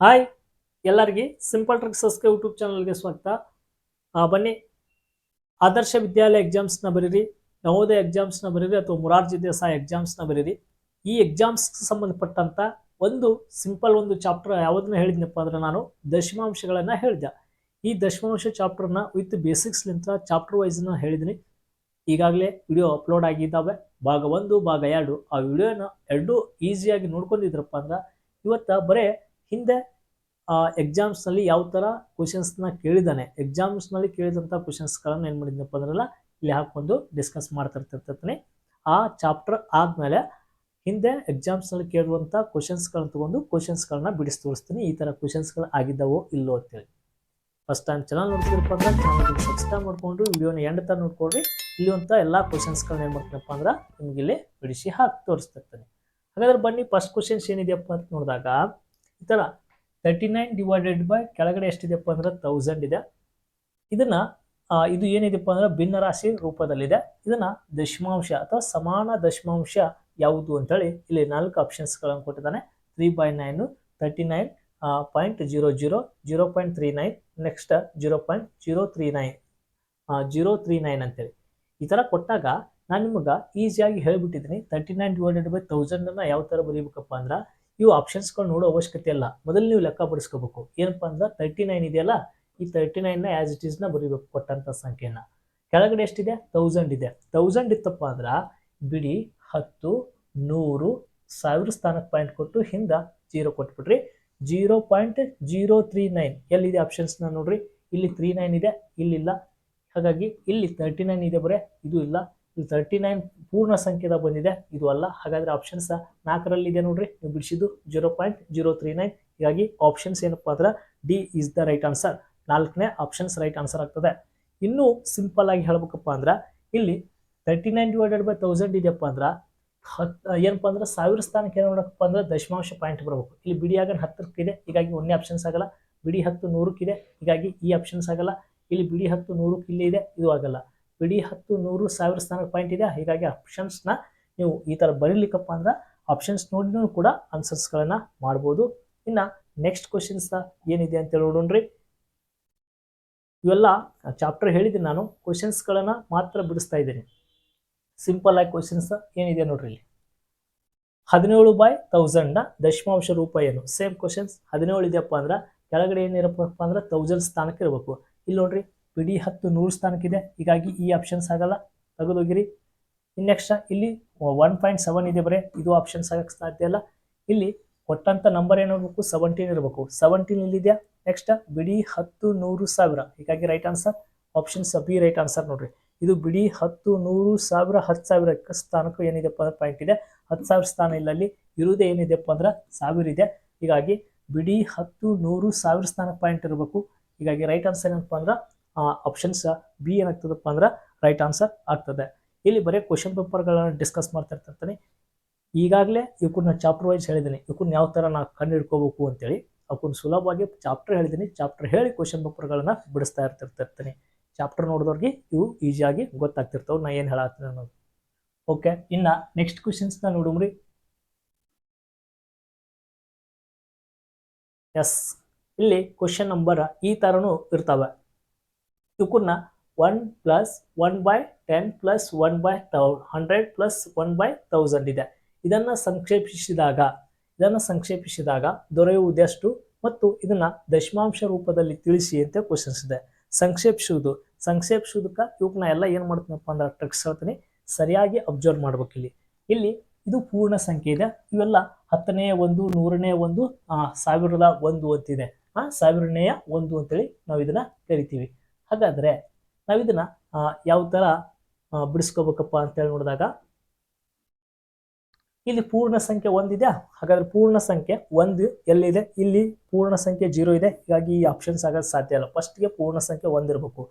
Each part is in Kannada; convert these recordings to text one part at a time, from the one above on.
ಹಾಯ್ ಎಲ್ಲರಿಗೆ ಸಿಂಪಲ್ ಟ್ರಿಕ್ಸಸ್ಗೆ ಯೂಟ್ಯೂಬ್ ಚಾನಲ್ಗೆ ಸ್ವಾಗತ. ಬನ್ನಿ. ಆದರ್ಶ ವಿದ್ಯಾಲಯ ಎಕ್ಸಾಮ್ಸ್ನ ಬರೀರಿ, ನವೋದಯ ಎಕ್ಸಾಮ್ಸ್ನ ಬರೀರಿ ಅಥವಾ ಮುರಾರ್ಜಿ ದೇಸಾಯಿ ಎಕ್ಸಾಮ್ಸ್ನ ಬರೀರಿ. ಈ ಎಕ್ಸಾಮ್ಸ್ಗೆ ಸಂಬಂಧಪಟ್ಟಂಥ ಒಂದು ಸಿಂಪಲ್ ಒಂದು ಚಾಪ್ಟರ್ ಯಾವುದನ್ನ ಹೇಳಿದ್ನಪ್ಪ ಅಂದ್ರೆ ನಾನು ದಶಮಾಂಶಗಳನ್ನು ಹೇಳಿದೆ. ಈ ದಶಮಾಂಶ ಚಾಪ್ಟರ್ನ ವಿತ್ ಬೇಸಿಕ್ಸ್ಲಿಂತ ಚಾಪ್ಟರ್ ವೈಸ್ನ ಹೇಳಿದ್ದೀನಿ ಈಗಾಗಲೇ ವಿಡಿಯೋ ಅಪ್ಲೋಡ್ ಆಗಿದ್ದಾವೆ. ಭಾಗ ಒಂದು, ಭಾಗ ಎರಡು. ಆ ವಿಡಿಯೋನ ಎರಡೂ ಈಸಿಯಾಗಿ ನೋಡ್ಕೊಂಡಿದ್ರಪ್ಪ ಅಂದ್ರೆ ಇವತ್ತು ಬರೇ ಹಿಂದೆ ಎಕ್ಸಾಮ್ಸ್ನಲ್ಲಿ ಯಾವ ಥರ ಕ್ವಶನ್ಸ್ನ ಕೇಳಿದ್ದಾನೆ ಎಕ್ಸಾಮ್ಸ್ನಲ್ಲಿ ಕೇಳಿದಂಥ ಕ್ವಶನ್ಸ್ಗಳನ್ನು ಏನು ಮಾಡಿದ್ನಪ್ಪ ಅಂದ್ರಲ್ಲ, ಇಲ್ಲಿ ಹಾಕೊಂಡು ಡಿಸ್ಕಸ್ ಮಾಡ್ತಿರ್ತಿರ್ತೀನಿ ಆ ಚಾಪ್ಟರ್ ಆದಮೇಲೆ ಹಿಂದೆ ಎಕ್ಸಾಮ್ಸ್ನಲ್ಲಿ ಕೇಳುವಂಥ ಕ್ವಶನ್ಸ್ಗಳನ್ನ ತಗೊಂಡು ಕ್ವಶನ್ಸ್ಗಳನ್ನ ಬಿಡಿಸಿ ತೋರಿಸ್ತೀನಿ, ಈ ಥರ ಕ್ವಶನ್ಸ್ಗಳು ಆಗಿದ್ದಾವೋ ಇಲ್ಲೋ ಅಂತೇಳಿ. ಫಸ್ಟ್ ಟೈಮ್ ಚಾನಲ್ ನೋಡ್ತಿದ್ರಪ್ಪ ಅಂದ್ರೆ ಚಾನಲ್ ಸಬ್ಸ್ಕ್ರೈಬ್ ಮಾಡಿಕೊಂಡು ವಿಡಿಯೋನ ಎಂಡ್ ತರ ನೋಡ್ಕೊಳ್ರಿ, ಇಲ್ಲಿ ಅಂತ ಎಲ್ಲ ಕ್ವಶನ್ಸ್ಗಳನ್ನ ಏನು ಮಾಡ್ತೀನಪ್ಪ ಅಂದ್ರೆ ನಿಮಗೆ ಇಲ್ಲಿ ಬಿಡಿಸಿ ಹಾಕಿ ತೋರಿಸ್ತಿರ್ತೀನಿ ಹಾಗಾದ್ರೆ ಬನ್ನಿ ಫಸ್ಟ್ ಕ್ವಶನ್ಸ್ ಏನಿದೆಯಪ್ಪ ಅಂತ ನೋಡಿದಾಗ ಈ ಥರ ತರ್ಟಿ ನೈನ್ ಡಿವೈಡೆಡ್ ಬೈ ಕೆಳಗಡೆ ಎಷ್ಟಿದೆಯಪ್ಪ ಅಂದ್ರೆ ತೌಸಂಡ್ ಇದೆ. ಇದನ್ನು ಇದು ಏನಿದೆಯಪ್ಪ ಅಂದ್ರೆ ಭಿನ್ನರಾಶಿ ರೂಪದಲ್ಲಿದೆ. ಇದನ್ನ ದಶಮಾಂಶ ಅಥವಾ ಸಮಾನ ದಶಮಾಂಶ ಯಾವುದು ಅಂತೇಳಿ ಇಲ್ಲಿ ನಾಲ್ಕು ಆಪ್ಷನ್ಸ್ಗಳನ್ನು ಕೊಟ್ಟಿದ್ದಾನೆ. Three by nine thirty nine point zero zero zero point three nine next zero point zero three nine zero three nine ಅಂತೇಳಿ. ಈ ಥರ ಕೊಟ್ಟಾಗ ನಾನು ನಿಮಗೆ ಈಸಿಯಾಗಿ ಹೇಳಿಬಿಟ್ಟಿದ್ದೀನಿ. ತರ್ಟಿ ನೈನ್ ಡಿವೈಡೆಡ್ ಬೈ ತೌಸಂಡನ್ನು ಯಾವ ಥರ ಬರೀಬೇಕಪ್ಪ ಅಂದ್ರೆ ಇವು ಆಪ್ಷನ್ಸ್ಗಳು ನೋಡೋ ಅವಶ್ಯಕತೆ ಇಲ್ಲ. ಮೊದಲು ನೀವು ಲೆಕ್ಕ ಬಿಡಿಸ್ಕೋಬೇಕು. ಏನಪ್ಪ ಅಂದ್ರೆ ತರ್ಟಿ ನೈನ್ ಇದೆಯಲ್ಲ, ಈ ತರ್ಟಿ ನೈನ್ನ ಆ್ಯಸ್ ಇಟ್ ಈಸ್ನ ಬರೀಬೇಕು ಕೊಟ್ಟಂಥ ಸಂಖ್ಯೆನ ಕೆಳಗಡೆ ಎಷ್ಟಿದೆ? ತೌಸಂಡ್ ಇದೆ. ತೌಸಂಡ್ ಇತ್ತಪ್ಪ ಅಂದ್ರೆ ಬಿಡಿ ಹತ್ತು, ನೂರು, ಸಾವಿರ ಸ್ಥಾನಕ್ಕೆ ಪಾಯಿಂಟ್ ಕೊಟ್ಟು ಹಿಂದೆ zero ಕೊಟ್ಬಿಟ್ರಿ. Zero point zero three nine ಎಲ್ಲಿದೆ ಆಪ್ಷನ್ಸ್ನ ನೋಡ್ರಿ? ಇಲ್ಲಿ ತ್ರೀ ನೈನ್ ಇದೆ ಇಲ್ಲಿಲ್ಲ ಹಾಗಾಗಿ ಇಲ್ಲಿ ತರ್ಟಿ ನೈನ್ ಇದೆ ಬರೇ, ಇದು ಇಲ್ಲ. ಇಲ್ಲಿ ತರ್ಟಿ ನೈನ್ ಪೂರ್ಣ ಸಂಖ್ಯೆದ ಬಂದಿದೆ. ಇದು ಅಲ್ಲ, ಹಾಗಾದ್ರೆ ಆಪ್ಷನ್ಸ್ ನಾಲ್ಕರಲ್ಲಿ ಇದೆ ನೋಡ್ರಿ. ನೀವು ಬಿಡಿಸಿದ್ದು zero point zero three nine ಹೀಗಾಗಿ ಆಪ್ಷನ್ಸ್ ಏನಪ್ಪ ಅಂದ್ರೆ D is the right answer ನಾಲ್ಕನೇ ಆಪ್ಷನ್ಸ್ ರೈಟ್ ಆನ್ಸರ್ ಆಗ್ತದೆ. ಇನ್ನೂ ಸಿಂಪಲ್ ಆಗಿ ಹೇಳ್ಬೇಕಪ್ಪ ಅಂದ್ರೆ, ಇಲ್ಲಿ thirty nine divided by thousand ಇದೆಯಪ್ಪ ಅಂದ್ರೆ, ಹತ್, ಏನಪ್ಪ ಅಂದ್ರೆ ಸಾವಿರ ಸ್ಥಾನಕ್ಕೆ ಏನು ಮಾಡಬೇಕಪ್ಪ ಅಂದ್ರೆ ದಶಮಾಂಶ ಪಾಯಿಂಟ್ ಬರಬೇಕು. ಇಲ್ಲಿ ಬಿಡಿಯಾಗ ಹತ್ತಕ್ಕಿದೆ ಹೀಗಾಗಿ ಒಂದೇ ಆಪ್ಷನ್ಸ್ ಆಗಲ್ಲ. ಬಿಡಿ ಹತ್ತು ನೂರಕ್ಕಿದೆ ಹೀಗಾಗಿ ಈ ಆಪ್ಷನ್ಸ್ ಆಗಲ್ಲ. ಇಲ್ಲಿ ಬಿಡಿ ಹತ್ತು ನೂರಕ್ಕೆ ಇಲ್ಲಿ ಇದೆ. ಇದು ಆಗಲ್ಲ. ಬಿಡಿ ಹತ್ತು ನೂರು ಸಾವಿರ ಸ್ಥಾನಕ್ಕೆ ಪಾಯಿಂಟ್ ಇದೆ. ಹೀಗಾಗಿ ಆಪ್ಷನ್ಸ್ನ ನೀವು ಈ ಥರ ಬರೀಲಿಕ್ಕಪ್ಪ ಅಂದ್ರೆ ಆಪ್ಷನ್ಸ್ ನೋಡಿನೂ ಕೂಡ ಆನ್ಸರ್ಸ್ಗಳನ್ನು ಮಾಡ್ಬೋದು. ಇನ್ನು ನೆಕ್ಸ್ಟ್ ಕ್ವಶನ್ಸ್ ಏನಿದೆ ಅಂತ ನೋಡೋಣ್ರಿ. ಇವೆಲ್ಲ ಚಾಪ್ಟರ್ ಹೇಳಿದ್ದೀನಿ ನಾನು. ಕ್ವಶನ್ಸ್ಗಳನ್ನು ಮಾತ್ರ ಬಿಡಿಸ್ತಾ ಇದ್ದೀನಿ. ಸಿಂಪಲ್ ಆಗಿ ಕ್ವಶನ್ಸ್ ಏನಿದೆ ನೋಡ್ರಿ ಇಲ್ಲಿ. ಹದಿನೇಳು ಬೈ ತೌಸಂಡ್ನ ದಶಮಾಂಶ ರೂಪ ಏನು? ಸೇಮ್ ಕ್ವಶನ್ಸ್ ಹದಿನೇಳು ಇದೆಯಪ್ಪ ಅಂದ್ರೆ ಕೆಳಗಡೆ ಏನಿರಪ್ಪ ಅಂದ್ರೆ ತೌಸಂಡ್ ಸ್ಥಾನಕ್ಕೆ ಇರಬೇಕು. ಇಲ್ಲಿ ನೋಡ್ರಿ. ಬಿಡಿ ಹತ್ತು ನೂರು ಸ್ಥಾನಕ್ಕಿದೆ. ಹೀಗಾಗಿ ಈ ಆಪ್ಷನ್ಸ್ ಆಗಲ್ಲ. ತೆಗೆದೋಗಿರಿ. ಇನ್ ನೆಕ್ಸ್ಟ್ ಇಲ್ಲಿ ಒನ್ ಪಾಯಿಂಟ್ ಸೆವೆನ್ ಇದೆ ಬರೇ. ಇದು ಆಪ್ಷನ್ಸ್ ಆಗಕ್ಕೆ ಸಾಧ್ಯ ಇಲ್ಲ. ಇಲ್ಲಿ ಕೊಟ್ಟಂತ ನಂಬರ್ ಏನಿರಬೇಕು ಸೆವೆಂಟೀನ್ ಇರಬೇಕು. ಸೆವೆಂಟೀನ್ ಇಲ್ಲಿದೆಯಾ? ನೆಕ್ಸ್ಟ್ ಬಿಡಿ ಹತ್ತು ನೂರು ಸಾವಿರ. ಹೀಗಾಗಿ right answer options B right answer ನೋಡ್ರಿ. ಇದು ಬಿಡಿ ಹತ್ತು ನೂರು ಸಾವಿರ, ಹತ್ತು ಸಾವಿರಕ್ಕೆ ಸ್ಥಾನಕ್ಕೂ ಏನಿದೆಪ್ಪ ಅಂದ್ರೆ ಪಾಯಿಂಟ್ ಇದೆ. ಹತ್ತು ಸಾವಿರ ಸ್ಥಾನ ಇಲ್ಲ ಅಲ್ಲಿ ಇರುವುದೇ ಏನಿದೆಪ್ಪ ಅಂದ್ರೆ ಸಾವಿರ ಇದೆ. ಹೀಗಾಗಿ ಬಿಡಿ ಹತ್ತು ನೂರು ಸಾವಿರ ಸ್ಥಾನಕ್ಕೆ ಪಾಯಿಂಟ್ ಇರಬೇಕು. ಹೀಗಾಗಿ ರೈಟ್ ಆನ್ಸರ್ ಏನಪ್ಪ ಅಂದ್ರೆ ಆಪ್ಷನ್ಸ್ ಬಿ ಏನಾಗ್ತದಪ್ಪ ಅಂದ್ರೆ ರೈಟ್ ಆನ್ಸರ್ ಆಗ್ತದೆ. ಇಲ್ಲಿ ಬರೀ ಕ್ವಶನ್ ಪೇಪರ್ಗಳನ್ನು ಡಿಸ್ಕಸ್ ಮಾಡ್ತಾ ಈಗಾಗಲೇ ಇವಕ್ಕನ್ನ ಚಾಪ್ಟರ್ ವೈಸ್ ಹೇಳಿದ್ದೀನಿ ಇವಕ್ಕನ್ನ ಯಾವ ಥರ ನಾವು ಕಂಡು ಹಿಡ್ಕೋಬೇಕು ಅಂತೇಳಿ ಅವಕ್ಕನ್ನ ಸುಲಭವಾಗಿ ಚಾಪ್ಟರ್ ಹೇಳಿದ್ದೀನಿ ಚಾಪ್ಟರ್ ಹೇಳಿ ಕ್ವಶನ್ ಪೇಪರ್ಗಳನ್ನು ಬಿಡಿಸ್ತಾ ಇರ್ತಿರ್ತಿರ್ತೀನಿ ಚಾಪ್ಟರ್ ನೋಡಿದವ್ರಿಗೆ ಇವು ಈಸಿಯಾಗಿ ಗೊತ್ತಾಗ್ತಿರ್ತವೆ. ನಾ ಏನು ಹೇಳತ್ತೀನಿ ಅನ್ನೋದು. ಓಕೆ ಇನ್ನು ನೆಕ್ಸ್ಟ್ ಕ್ವಶನ್ಸ್ನ ನೋಡುಮ್ರಿ ಎಸ್ ಇಲ್ಲಿ ಕ್ವಶನ್ ನಂಬರ್ ಈ ಥರನೂ ಇರ್ತವೆ. ಇವಕ್ಕನ್ನ one plus one by ten plus one by thou hundred plus one by thousand ಇದೆ. ಇದನ್ನು ಸಂಕ್ಷೇಪಿಸಿದಾಗ ಇದನ್ನು ಸಂಕ್ಷೇಪಿಸಿದಾಗ ದೊರೆಯುವುದೆಷ್ಟು ಮತ್ತು ಇದನ್ನು ದಶಮಾಂಶ ರೂಪದಲ್ಲಿ ತಿಳಿಸಿ ಅಂತ ಕ್ವಶನ್ಸ್ ಇದೆ. ಸಂಕ್ಷೇಪಿಸುವುದು, ಸಂಕ್ಷೇಪಿಸುವುದಕ್ಕೆ ಇವಕ್ಕನ್ನ ಎಲ್ಲ ಏನು ಮಾಡ್ತೀನಪ್ಪ ಅಂದ್ರೆ ಟ್ರಿಕ್ಸ್ ಹೇಳ್ತೀನಿ. ಸರಿಯಾಗಿ ಅಬ್ಸರ್ವ್ ಮಾಡ್ಬೇಕು ಇಲ್ಲಿ. ಇಲ್ಲಿ ಇದು ಪೂರ್ಣ ಸಂಖ್ಯೆ ಇದೆ. ಇವೆಲ್ಲ ಹತ್ತನೇ ಒಂದು, ನೂರನೇ ಒಂದು ಸಾವಿರದ ಒಂದು ಅಂತಿದೆ. ಆ ಸಾವಿರನೆಯ ಒಂದು ಅಂತೇಳಿ ನಾವು ಇದನ್ನ ಕರಿತೀವಿ. ಹಾಗಾದ್ರೆ ನಾವು ಇದನ್ನ ಯಾವ ಥರ ಬಿಡಿಸ್ಕೋಬೇಕಪ್ಪ ಅಂತೇಳಿ ನೋಡಿದಾಗ, ಇಲ್ಲಿ ಪೂರ್ಣ ಸಂಖ್ಯೆ ಒಂದಿದೆಯಾ ಹಾಗಾದ್ರೆ ಪೂರ್ಣ ಸಂಖ್ಯೆ ಒಂದು ಎಲ್ಲಿದೆ? ಇಲ್ಲಿ ಪೂರ್ಣ ಸಂಖ್ಯೆ ಜೀರೋ ಇದೆ. ಹೀಗಾಗಿ ಈ ಆಪ್ಷನ್ಸ್ ಆಗೋದು ಸಾಧ್ಯ ಇಲ್ಲ. ಫಸ್ಟ್ಗೆ ಪೂರ್ಣ ಸಂಖ್ಯೆ ಒಂದಿರಬೇಕು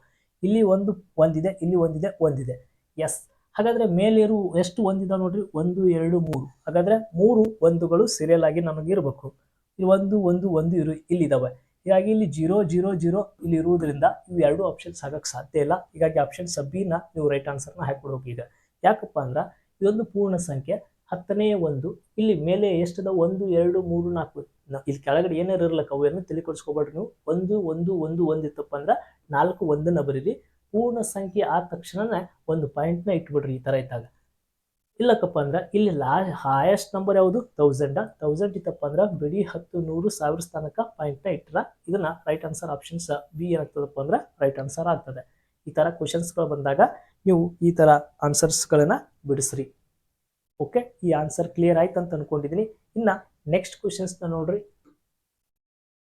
ಇಲ್ಲಿ ಒಂದು ಒಂದಿದೆ ಇಲ್ಲಿ ಒಂದಿದೆ ಒಂದಿದೆ ಎಸ್ ಹಾಗಾದ್ರೆ ಮೇಲಿರು ಎಷ್ಟು ಒಂದಿದೆ ನೋಡ್ರಿ? ಒಂದು, ಎರಡು, ಮೂರು. ಹಾಗಾದ್ರೆ ಮೂರು ಒಂದುಗಳು ಸೀರಿಯಲ್ ಆಗಿ ನಮಗಿರಬೇಕು. ಒಂದು ಒಂದು ಒಂದು ಇರು ಇಲ್ಲಿದ್ದಾವೆ ಹೀಗಾಗಿ ಇಲ್ಲಿ ಜೀರೋ ಜೀರೋ ಜೀರೋ ಇಲ್ಲಿ ಇರುವುದರಿಂದ ಇವು ಎರಡು ಆಪ್ಷನ್ಸ್ ಆಗಕ್ಕೆ ಸಾಧ್ಯ ಇಲ್ಲ. ಹೀಗಾಗಿ ಆಪ್ಷನ್ ಸಬ್ಬಿನ ನೀವು ರೈಟ್ ಆನ್ಸರ್ನ ಹಾಕೊಡ್ಬೇಕು ಈಗ ಯಾಕಪ್ಪ ಅಂದ್ರೆ ಇದೊಂದು ಪೂರ್ಣ ಸಂಖ್ಯೆ, ಹತ್ತನೇ ಒಂದು. ಇಲ್ಲಿ ಮೇಲೆ ಎಷ್ಟದ? ಒಂದು, ಎರಡು, ಮೂರು, ನಾಲ್ಕು. ಇಲ್ಲಿ ಕೆಳಗಡೆ ಏನಾರು ಇರಲ್ಲ ಅವೇನು ತಲೆ ತಿಳಿಕೊಡ್ಸ್ಕೊಬಾರ್ದು ನೀವು. ಒಂದು ಒಂದು ಒಂದು ಒಂದು ಇತ್ತಪ್ಪ ಅಂದ್ರೆ ನಾಲ್ಕು ಒಂದನ್ನ ಬರೀರಿ. ಪೂರ್ಣ ಸಂಖ್ಯೆ ಆದ ತಕ್ಷಣನೇ ಒಂದು ಪಾಯಿಂಟ್ನ ಇಟ್ಬಿಡ್ರಿ ಈ ಥರ ಇದ್ದಾಗ. ಇಲ್ಲಕ್ಕಪ್ಪ ಅಂದ್ರೆ ಇಲ್ಲಿ ಲಾ ಹಾಯೆಸ್ಟ್ ನಂಬರ್ ಯಾವುದು? ತೌಸಂಡ ತೌಸಂಡ್ ಇತ್ತಪ್ಪ ಅಂದ್ರೆ ಬಿಡಿ ಹತ್ತು ನೂರು ಸಾವಿರ ಸ್ಥಾನಕ ಪಾಯಿಂಟ್ನ ಇಟ್ಟರ ಇದನ್ನ ರೈಟ್ ಆನ್ಸರ್ ಆಪ್ಷನ್ಸ್ ಬಿ ಏನಾಗ್ತದಪ್ಪ ಅಂದ್ರೆ ರೈಟ್ ಆನ್ಸರ್ ಆಗ್ತದೆ. ಈ ಥರ ಕ್ವಶನ್ಸ್ಗಳು ಬಂದಾಗ ನೀವು ಈ ಥರ ಆನ್ಸರ್ಸ್ಗಳನ್ನ ಬಿಡಿಸ್ರಿ. ಓಕೆ ಈ ಆನ್ಸರ್ ಕ್ಲಿಯರ್ ಆಯ್ತು ಅಂತ ಅನ್ಕೊಂಡಿದ್ದೀನಿ ಇನ್ನು ನೆಕ್ಸ್ಟ್ ಕ್ವಶನ್ಸ್ನ ನೋಡ್ರಿ.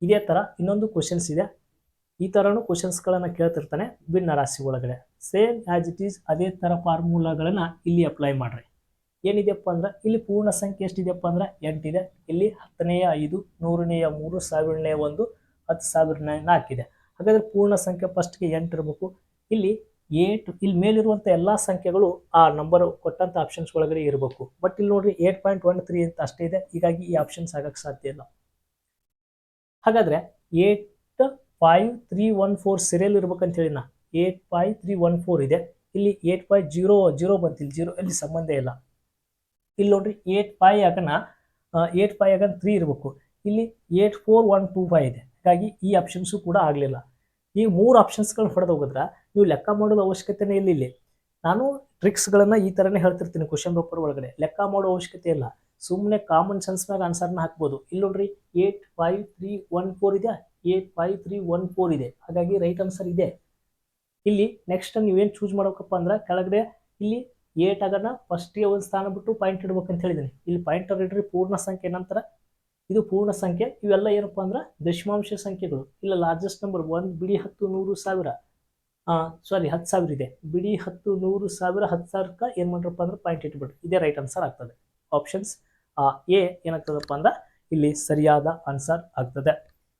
ಇದೇ ಥರ ಇನ್ನೊಂದು ಕ್ವಶನ್ಸ್ ಇದೆ. ಈ ಥರನೂ ಕ್ವಶನ್ಸ್ಗಳನ್ನು ಕೇಳ್ತಿರ್ತಾನೆ ಭಿನ್ನ ರಾಶಿ ಒಳಗಡೆ ಸೇಮ್ ಆಸ್ ಇಟ್ ಈಸ್ ಅದೇ ಥರ ಫಾರ್ಮುಲಾಗಳನ್ನ ಇಲ್ಲಿ ಅಪ್ಲೈ ಮಾಡ್ರಿ. ಏನಿದೆಯಪ್ಪ ಅಂದ್ರೆ, ಇಲ್ಲಿ ಪೂರ್ಣ ಸಂಖ್ಯೆ ಎಷ್ಟಿದೆಯಪ್ಪ ಅಂದ್ರೆ, ಎಂಟಿದೆ. ಇಲ್ಲಿ ಹತ್ತನೆಯ ಐದು, ನೂರನೆಯ ಮೂರು, ಸಾವಿರನೆಯ ಒಂದು, ಹತ್ತು ಸಾವಿರನೇ ನಾಲ್ಕಿದೆ. ಹಾಗಾದ್ರೆ ಪೂರ್ಣ ಸಂಖ್ಯೆ ಫಸ್ಟ್ಗೆ ಎಂಟು ಇರಬೇಕು. ಇಲ್ಲಿ ಏಟ್, ಇಲ್ಲಿ ಮೇಲಿರುವಂಥ ಎಲ್ಲ ಸಂಖ್ಯೆಗಳು ಆ ನಂಬರ್ ಕೊಟ್ಟಂಥ ಆಪ್ಷನ್ಸ್ ಒಳಗಡೆ ಇರಬೇಕು. ಬಟ್ ಇಲ್ಲಿ ನೋಡ್ರಿ ಏಟ್ ಪಾಯಿಂಟ್ ಒನ್ ತ್ರೀ ಅಂತ ಅಷ್ಟೇ ಇದೆ. ಹೀಗಾಗಿ ಈ ಆಪ್ಷನ್ಸ್ ಆಗಕ್ಕೆ ಸಾಧ್ಯ ಇಲ್ಲ. ಹಾಗಾದ್ರೆ eight five three one four serial ಇರ್ಬೇಕಂತ ಹೇಳಿ ನಾ eight five three one four ಇದೆ. ಇಲ್ಲಿ ಏಟ್ ಫೈವ್ ಜೀರೋ ಜೀರೋ ಬಂತಿಲ್ಲ. ಜೀರೋ ಇಲ್ಲಿ ಸಂಬಂಧ ಇಲ್ಲ. ಇಲ್ಲಿ ನೋಡ್ರಿ ಏಟ್ ಫೈ ಆಗನ ಏಟ್ ಫೈ ಯಾಕಂದ್ರೆ ತ್ರೀ ಇರಬೇಕು. ಇಲ್ಲಿ eight four one two five ಇದೆ. ಹಾಗಾಗಿ ಈ ಆಪ್ಷನ್ಸು ಕೂಡ ಆಗಲಿಲ್ಲ. ಈ ಮೂರು ಆಪ್ಷನ್ಸ್ಗಳನ್ನ ಹೊಡೆದು ಹೋಗಿದ್ರೆ ನೀವು ಲೆಕ್ಕ ಮಾಡೋದು ಅವಶ್ಯಕತೆನೇ ಇಲ್ಲ ಇಲ್ಲಿ. ನಾನು ಟ್ರಿಕ್ಸ್ಗಳನ್ನು ಈ ಥರನೇ ಹೇಳ್ತಿರ್ತೀನಿ ಕ್ವಶನ್ ಪೇಪರ್ ಒಳಗಡೆ. ಲೆಕ್ಕ ಮಾಡೋ ಅವಶ್ಯಕತೆ ಇಲ್ಲ. ಸುಮ್ಮನೆ ಕಾಮನ್ ಸೆನ್ಸ್ನಾಗ ಆನ್ಸರ್ನ ಹಾಕ್ಬೋದು. ಇಲ್ಲಿ ನೋಡ್ರಿ eight five three one four ಇದೆ eight five three one four ಇದೆ. ಹಾಗಾಗಿ ರೈಟ್ ಆನ್ಸರ್ ಇದೆ. ಇಲ್ಲಿ ನೆಕ್ಸ್ಟ್ ನೀವೇನು ಚೂಸ್ ಮಾಡಬೇಕಪ್ಪ ಅಂದ್ರೆ ಕೆಳಗಡೆ ಇಲ್ಲಿ ಏಟ್ ಆಗೋಣ ಫಸ್ಟಿಗೆ ಒಂದು ಸ್ಥಾನ ಬಿಟ್ಟು ಪಾಯಿಂಟ್ ಇಡ್ಬೇಕಂತ ಹೇಳಿದ್ದೀನಿ ಇಲ್ಲಿ ಪಾಯಿಂಟ್ ಇಡ್ರಿ ಪೂರ್ಣ ಸಂಖ್ಯೆ, ನಂತರ ಇದು ಪೂರ್ಣ ಸಂಖ್ಯೆ. ಇವೆಲ್ಲ ಏನಪ್ಪ ಅಂದ್ರೆ ದಶಮಾಂಶ ಸಂಖ್ಯೆಗಳು. ಇಲ್ಲ ಲಾರ್ಜೆಸ್ಟ್ ನಂಬರ್ ಒಂದು ಬಿಡಿ ಹತ್ತು, ನೂರು, ಸಾವಿರ. ಸಾರಿ ಹತ್ತು ಸಾವಿರ ಇದೆ. ಬಿಡಿ ಹತ್ತು, ನೂರು, ಸಾವಿರ, ಹತ್ತು ಸಾವಿರಕ್ಕೆ ಏನು ಮಾಡ್ರಪ್ಪ ಅಂದ್ರೆ ಪಾಯಿಂಟ್ ಇಟ್ಬಿಡ್ರಿ. ಇದೇ ರೈಟ್ ಆನ್ಸರ್ ಆಗ್ತದೆ. ಆಪ್ಷನ್ಸ್ ಎ ಏನಾಗ್ತದಪ್ಪ ಅಂದ್ರೆ ಇಲ್ಲಿ ಸರಿಯಾದ ಆನ್ಸರ್ ಆಗ್ತದೆ.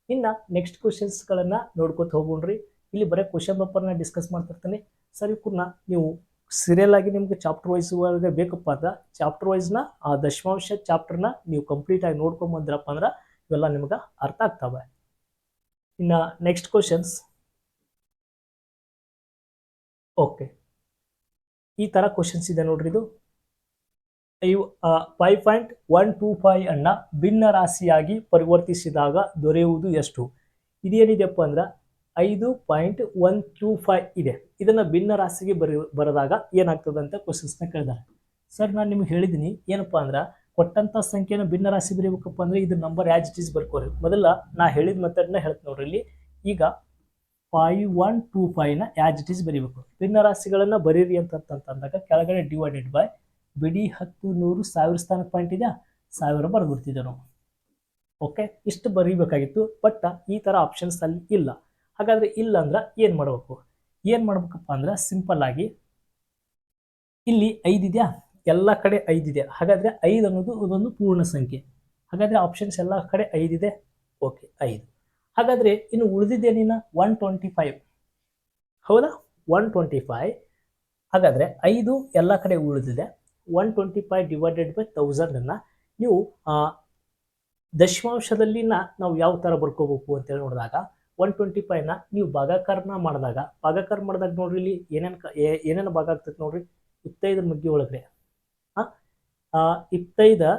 ಇನ್ನು ನೆಕ್ಸ್ಟ್ ಕ್ವಶನ್ಸ್ಗಳನ್ನು ನೋಡ್ಕೊತ ಹೋಗೋಣ್ರಿ. ಇಲ್ಲಿ ಬರೀ ಕ್ವಶನ್ ಪೇಪರ್ನ ಡಿಸ್ಕಸ್ ಮಾಡ್ತಿರ್ತೀನಿ. ಸರಿ ಪೂರ್ಣ ನೀವು ಸೀರಿಯಲ್ ಆಗಿ ನಿಮ್ಗೆ ಚಾಪ್ಟರ್ ವೈಸ್ ಬೇಕಪ್ಪ ಅಂದ್ರೆ ಚಾಪ್ಟರ್ ವೈಸ್ನ ಆ ದಶಮಾಂಶ ಚಾಪ್ಟರ್ನ ನೀವು ಕಂಪ್ಲೀಟ್ ಆಗಿ ನೋಡ್ಕೊಂಡ್ ಬಂದ್ರಪ್ಪ ಅಂದ್ರೆ ಇವೆಲ್ಲ ನಿಮ್ಗೆ ಅರ್ಥ ಆಗ್ತವೆ. ಇನ್ನು ನೆಕ್ಸ್ಟ್ ಕ್ವಶನ್ಸ್ ಓಕೆ ಈ ಥರ ಕ್ವಶನ್ಸ್ ಇದೆ ನೋಡ್ರಿ ಇದು. Five point one two five ಅನ್ನ ಭಿನ್ನ ರಾಶಿಯಾಗಿ ಪರಿವರ್ತಿಸಿದಾಗ ದೊರೆಯುವುದು ಎಷ್ಟು? ಇದೇನಿದೆಯಪ್ಪ ಅಂದ್ರೆ ಐದು ಪಾಯಿಂಟ್ ಒನ್ ಟೂ ಫೈವ್ ಇದೆ. ಇದನ್ನ ಭಿನ್ನ ರಾಶಿಗೆ ಬರಿ, ಬರೆದಾಗ ಏನಾಗ್ತದೆ ಅಂತ ಕ್ವಶನ್ಸ್ನ ಕೇಳಿದಾರೆ. ಸರ್ ನಾನು ನಿಮ್ಗೆ ಹೇಳಿದ್ದೀನಿ ಏನಪ್ಪಾ ಅಂದ್ರೆ ಕೊಟ್ಟಂಥ ಸಂಖ್ಯೆನ ಭಿನ್ನ ರಾಶಿ ಬರೀಬೇಕಪ್ಪ ಅಂದ್ರೆ ಇದು ನಂಬರ್ ಆ್ಯಸ್ ಇಟ್ ಈಸ್ ಬರ್ಕೋರಿ. ಮೊದಲ ನಾ ಹೇಳಿದ ಮೆಥಡ್ನ ಹೇಳ್ತೀನಿ ನೋಡ್ರಿ ಇಲ್ಲಿ. ಈಗ ಫೈವ್ ಒನ್ ಟೂ ಫೈವ್ನ ಆ್ಯಸ್ ಇಟ್ ಈಸ್ ಬರೀಬೇಕು. ಭಿನ್ನ ರಾಶಿಗಳನ್ನು ಬರೀರಿ ಅಂತ ಅಂದಾಗ ಕೆಳಗಡೆ ಡಿವೈಡೆಡ್ ಬೈ ಬಿಡಿ ಹತ್ತು ನೂರು ಸಾವಿರ ಸ್ಥಾನಕ್ಕೆ ಪಾಯಿಂಟ್ ಇದೆ ಸಾವಿರ ಬರೆದ್ಬಿಡ್ತಿದ್ದೆ ನಾವು ಓಕೆ ಇಷ್ಟು ಬರೀಬೇಕಾಗಿತ್ತು. ಬಟ್ ಈ ಥರ ಆಪ್ಷನ್ಸ್ ಅಲ್ಲಿ ಇಲ್ಲ. ಹಾಗಾದ್ರೆ ಇಲ್ಲ ಅಂದ್ರೆ ಏನು ಮಾಡಬೇಕು? ಏನು ಮಾಡ್ಬೇಕಪ್ಪ ಅಂದ್ರೆ ಸಿಂಪಲ್ ಆಗಿ ಇಲ್ಲಿ ಐದಿದೆಯಾ ಎಲ್ಲ ಕಡೆ ಐದಿದೆ ಹಾಗಾದರೆ ಐದು ಅನ್ನೋದು ಇದೊಂದು ಪೂರ್ಣ ಸಂಖ್ಯೆ. ಹಾಗಾದರೆ ಆಪ್ಷನ್ಸ್ ಎಲ್ಲ ಕಡೆ ಐದಿದೆ ಓಕೆ ಐದು. ಹಾಗಾದರೆ ಇನ್ನು ಉಳಿದಿದ್ದೇನಿನ ಒನ್ ಟ್ವೆಂಟಿ ಫೈವ್ ಹೌದಾ? ಒನ್ ಟ್ವೆಂಟಿ ಫೈವ್ ಹಾಗಾದರೆ ಐದು ಎಲ್ಲ ಕಡೆ ಉಳಿದಿದೆ. One twenty five divided by ತೌಸಂಡನ್ನು ನೀವು ದಶಮಾಂಶದಲ್ಲಿನ ನಾವು ಯಾವ ಥರ ಬರ್ಕೋಬೇಕು ಅಂತೇಳಿ ನೋಡಿದಾಗ ಒನ್ ಟ್ವೆಂಟಿ ಫೈವ್ನ ನೀವು ಭಾಗಾಕಾರನ ಮಾಡಿದಾಗ ಭಾಗಾಕಾರ ಮಾಡಿದಾಗ ನೋಡ್ರಿ ಇಲ್ಲಿ ಏನೇನು ಏನೇನು ಭಾಗ ಆಗ್ತೈತೆ ನೋಡ್ರಿ? ಇಪ್ಪತ್ತೈದರ ಮಗ್ಗಿ ಒಳಗಡೆ ಹಾಂ? ಇಪ್ಪತ್ತೈದು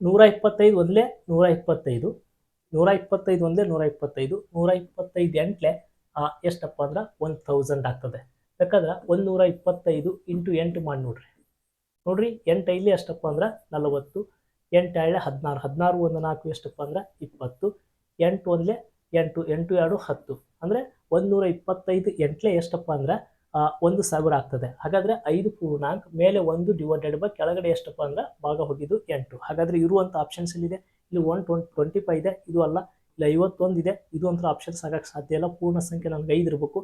ನೂರ ಇಪ್ಪತ್ತೈದು ಒಂದಲೇ ನೂರ ಇಪ್ಪತ್ತೈದು ನೂರ ಇಪ್ಪತ್ತೈದು ಒಂದಲೇ ನೂರ ಇಪ್ಪತ್ತೈದು ನೂರ ಇಪ್ಪತ್ತೈದು ಎಂಟ್ಲೆ ಎಷ್ಟಪ್ಪ ಅಂದ್ರೆ ಒನ್ ತೌಸಂಡ್ ಆಗ್ತದೆ. ಯಾಕಂದ್ರೆ ಒಂದು ನೂರ ಇಪ್ಪತ್ತೈದು ಇಂಟು ಎಂಟು ಮಾಡಿ ನೋಡ್ರಿ. ನೋಡ್ರಿ ಎಂಟು ಐಲಿ ಎಷ್ಟಪ್ಪ ಅಂದ್ರೆ ನಲವತ್ತು ಎಂಟು ಏಳೆ ಹದಿನಾರು ಹದಿನಾರು ಒಂದು ನಾಲ್ಕು ಎಷ್ಟಪ್ಪ ಅಂದ್ರೆ ಇಪ್ಪತ್ತು ಎಂಟು ಒಂದಲೇ ಎಂಟು ಎಂಟು, ಎರಡು, ಹತ್ತು. ಅಂದರೆ ಒಂದು ನೂರ ಇಪ್ಪತ್ತೈದು ಎಂಟ್ಲೆ ಎಷ್ಟಪ್ಪ ಅಂದರೆ ಒಂದು ಸಾವಿರ ಆಗ್ತದೆ. ಹಾಗಾದರೆ ಐದು ಪೂರ್ಣಾಂಕ ಮೇಲೆ ಒಂದು ಡಿವೈಡೆಡ್ ಬೈ ಕೆಳಗಡೆ ಎಷ್ಟಪ್ಪ ಅಂದ್ರೆ, ಭಾಗ ಹೋಗಿದ್ದು ಎಂಟು. ಹಾಗಾದರೆ ಇರುವಂಥ ಆಪ್ಷನ್ಸ್ ಇಲ್ಲಿದೆ ಇಲ್ಲಿ ಒನ್ ಟ್ವೆಂಟಿ ಟ್ವೆಂಟಿ ಫೈವ್ ಇದೆ, ಇದು ಅಲ್ಲ. ಇಲ್ಲಿ ಐವತ್ತೊಂದು ಇದೆ, ಇದು ಒಂಥರ ಆಪ್ಷನ್ಸ್ ಆಗಕ್ಕೆ ಸಾಧ್ಯ ಇಲ್ಲ. ಪೂರ್ಣ ಸಂಖ್ಯೆ ನಮ್ಗೆ ಐದು ಇರಬೇಕು.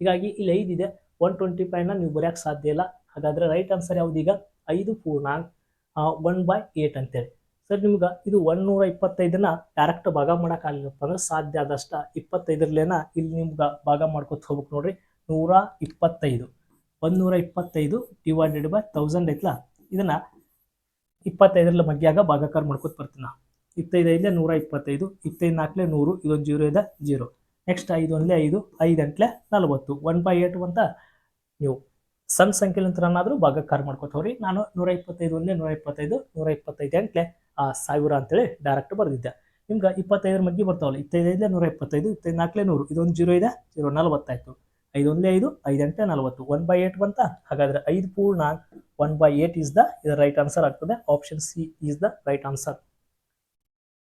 ಹೀಗಾಗಿ ಇಲ್ಲಿ ಐದು ಇದೆ ಒನ್ ಟ್ವೆಂಟಿ ಫೈವ್ನ ನೀವು ಬರೆಯೋಕ್ಕೆ ಸಾಧ್ಯ ಇಲ್ಲ. ಹಾಗಾದರೆ ರೈಟ್ ಆನ್ಸರ್ ಯಾವುದೀಗ ಐದು ಪೂರ್ಣಾಂಕ್ ಒನ್ ಬೈ ಏಟ್ ಅಂತೇಳಿ. ಸರ್, ನಿಮ್ಗೆ ಇದು ಒನ್ನೂರ ಇಪ್ಪತ್ತೈದನ್ನ ಡೈರೆಕ್ಟ್ ಭಾಗ ಮಾಡೋಕ್ಕಾಗಲಿಲ್ಲಪ್ಪ ಅಂದ್ರೆ ಸಾಧ್ಯ ಆದಷ್ಟ ಇಪ್ಪತ್ತೈದರಲ್ಲೇನ ಇಲ್ಲಿ ನಿಮ್ಗೆ ಭಾಗ ಮಾಡ್ಕೊತ ಹೋಗ್ಬೇಕು ನೋಡ್ರಿ. ನೂರ ಇಪ್ಪತ್ತೈದು. ಒಂದೂರ ಇಪ್ಪತ್ತೈದು ಡಿವೈಡೆಡ್ ಬೈ ತೌಸಂಡ್ ಐತ್ಲಾ? ಇದನ್ನ ಇಪ್ಪತ್ತೈದರಲ್ಲಿ ಮಗ್ಗಿಯಾಗ ಭಾಗಾಕಾರ ಮಾಡ್ಕೊತ ಬರ್ತೀನಿ ನಾ. ಇಪ್ಪತ್ತೈದು ಐದಲೇ ನೂರ ಇಪ್ಪತ್ತೈದು ಇಪ್ಪತ್ತೈದು ನಾಲ್ಕಲೇ ನೂರು, ಇದೊಂದು ಜೀರೋ ಇದೆ ಜೀರೋ ನೆಕ್ಸ್ಟ್ ಐದು ಒಂದಲೇ ಐದು ಐದು ಗಂಟಲೆ ನಲವತ್ತು. ಒನ್ ಬೈ ಏಟು ಅಂತ ನೀವು ಸಣ್ಣ ಸಂಖ್ಯೆಲಿಂತರನ್ನಾದರೂ ಭಾಗಕಾರ ಮಾಡ್ಕೋತವ್ರಿ. ನಾನು ನೂರ ಇಪ್ಪತ್ತೈದು ಒಂದೇ ನೂರ ಇಪ್ಪತ್ತೈದು ನೂರ ಇಪ್ಪತ್ತೈದು ಎಂಟ್ಲೆ ಸಾವಿರ ಅಂತೇಳಿ ಡೈರೆಕ್ಟ್ ಬರೆದಿದ್ದೆ. ನಿಮ್ಗೆ ಇಪ್ಪತ್ತೈದರ ಮಗ್ಗಿ ಬರ್ತಾವಲ್ಲ ಇಪ್ಪತ್ತೈದೈದಲೇ ನೂರ ಇಪ್ಪತ್ತೈದು ಇಪ್ಪತ್ತೈದು ನಾಲ್ಕಲೇ ನೂರು ಇದೊಂದು ಜೀರೋ ಇದೆ, ಜೀರೋ ನಲವತ್ತಾಯ್ತು. ಐದು ಒಂದೇ ಐದು ಐದು ಗಂಟೆ ನಲವತ್ತು, ಒನ್ ಬೈ ಏಟ್ ಬಂತ? ಹಾಗಾದ್ರೆ ಐದು ಪೂರ್ಣ one by eight is the ಇದು ರೈಟ್ ಆನ್ಸರ್ ಆಗ್ತದೆ. Option C is the right answer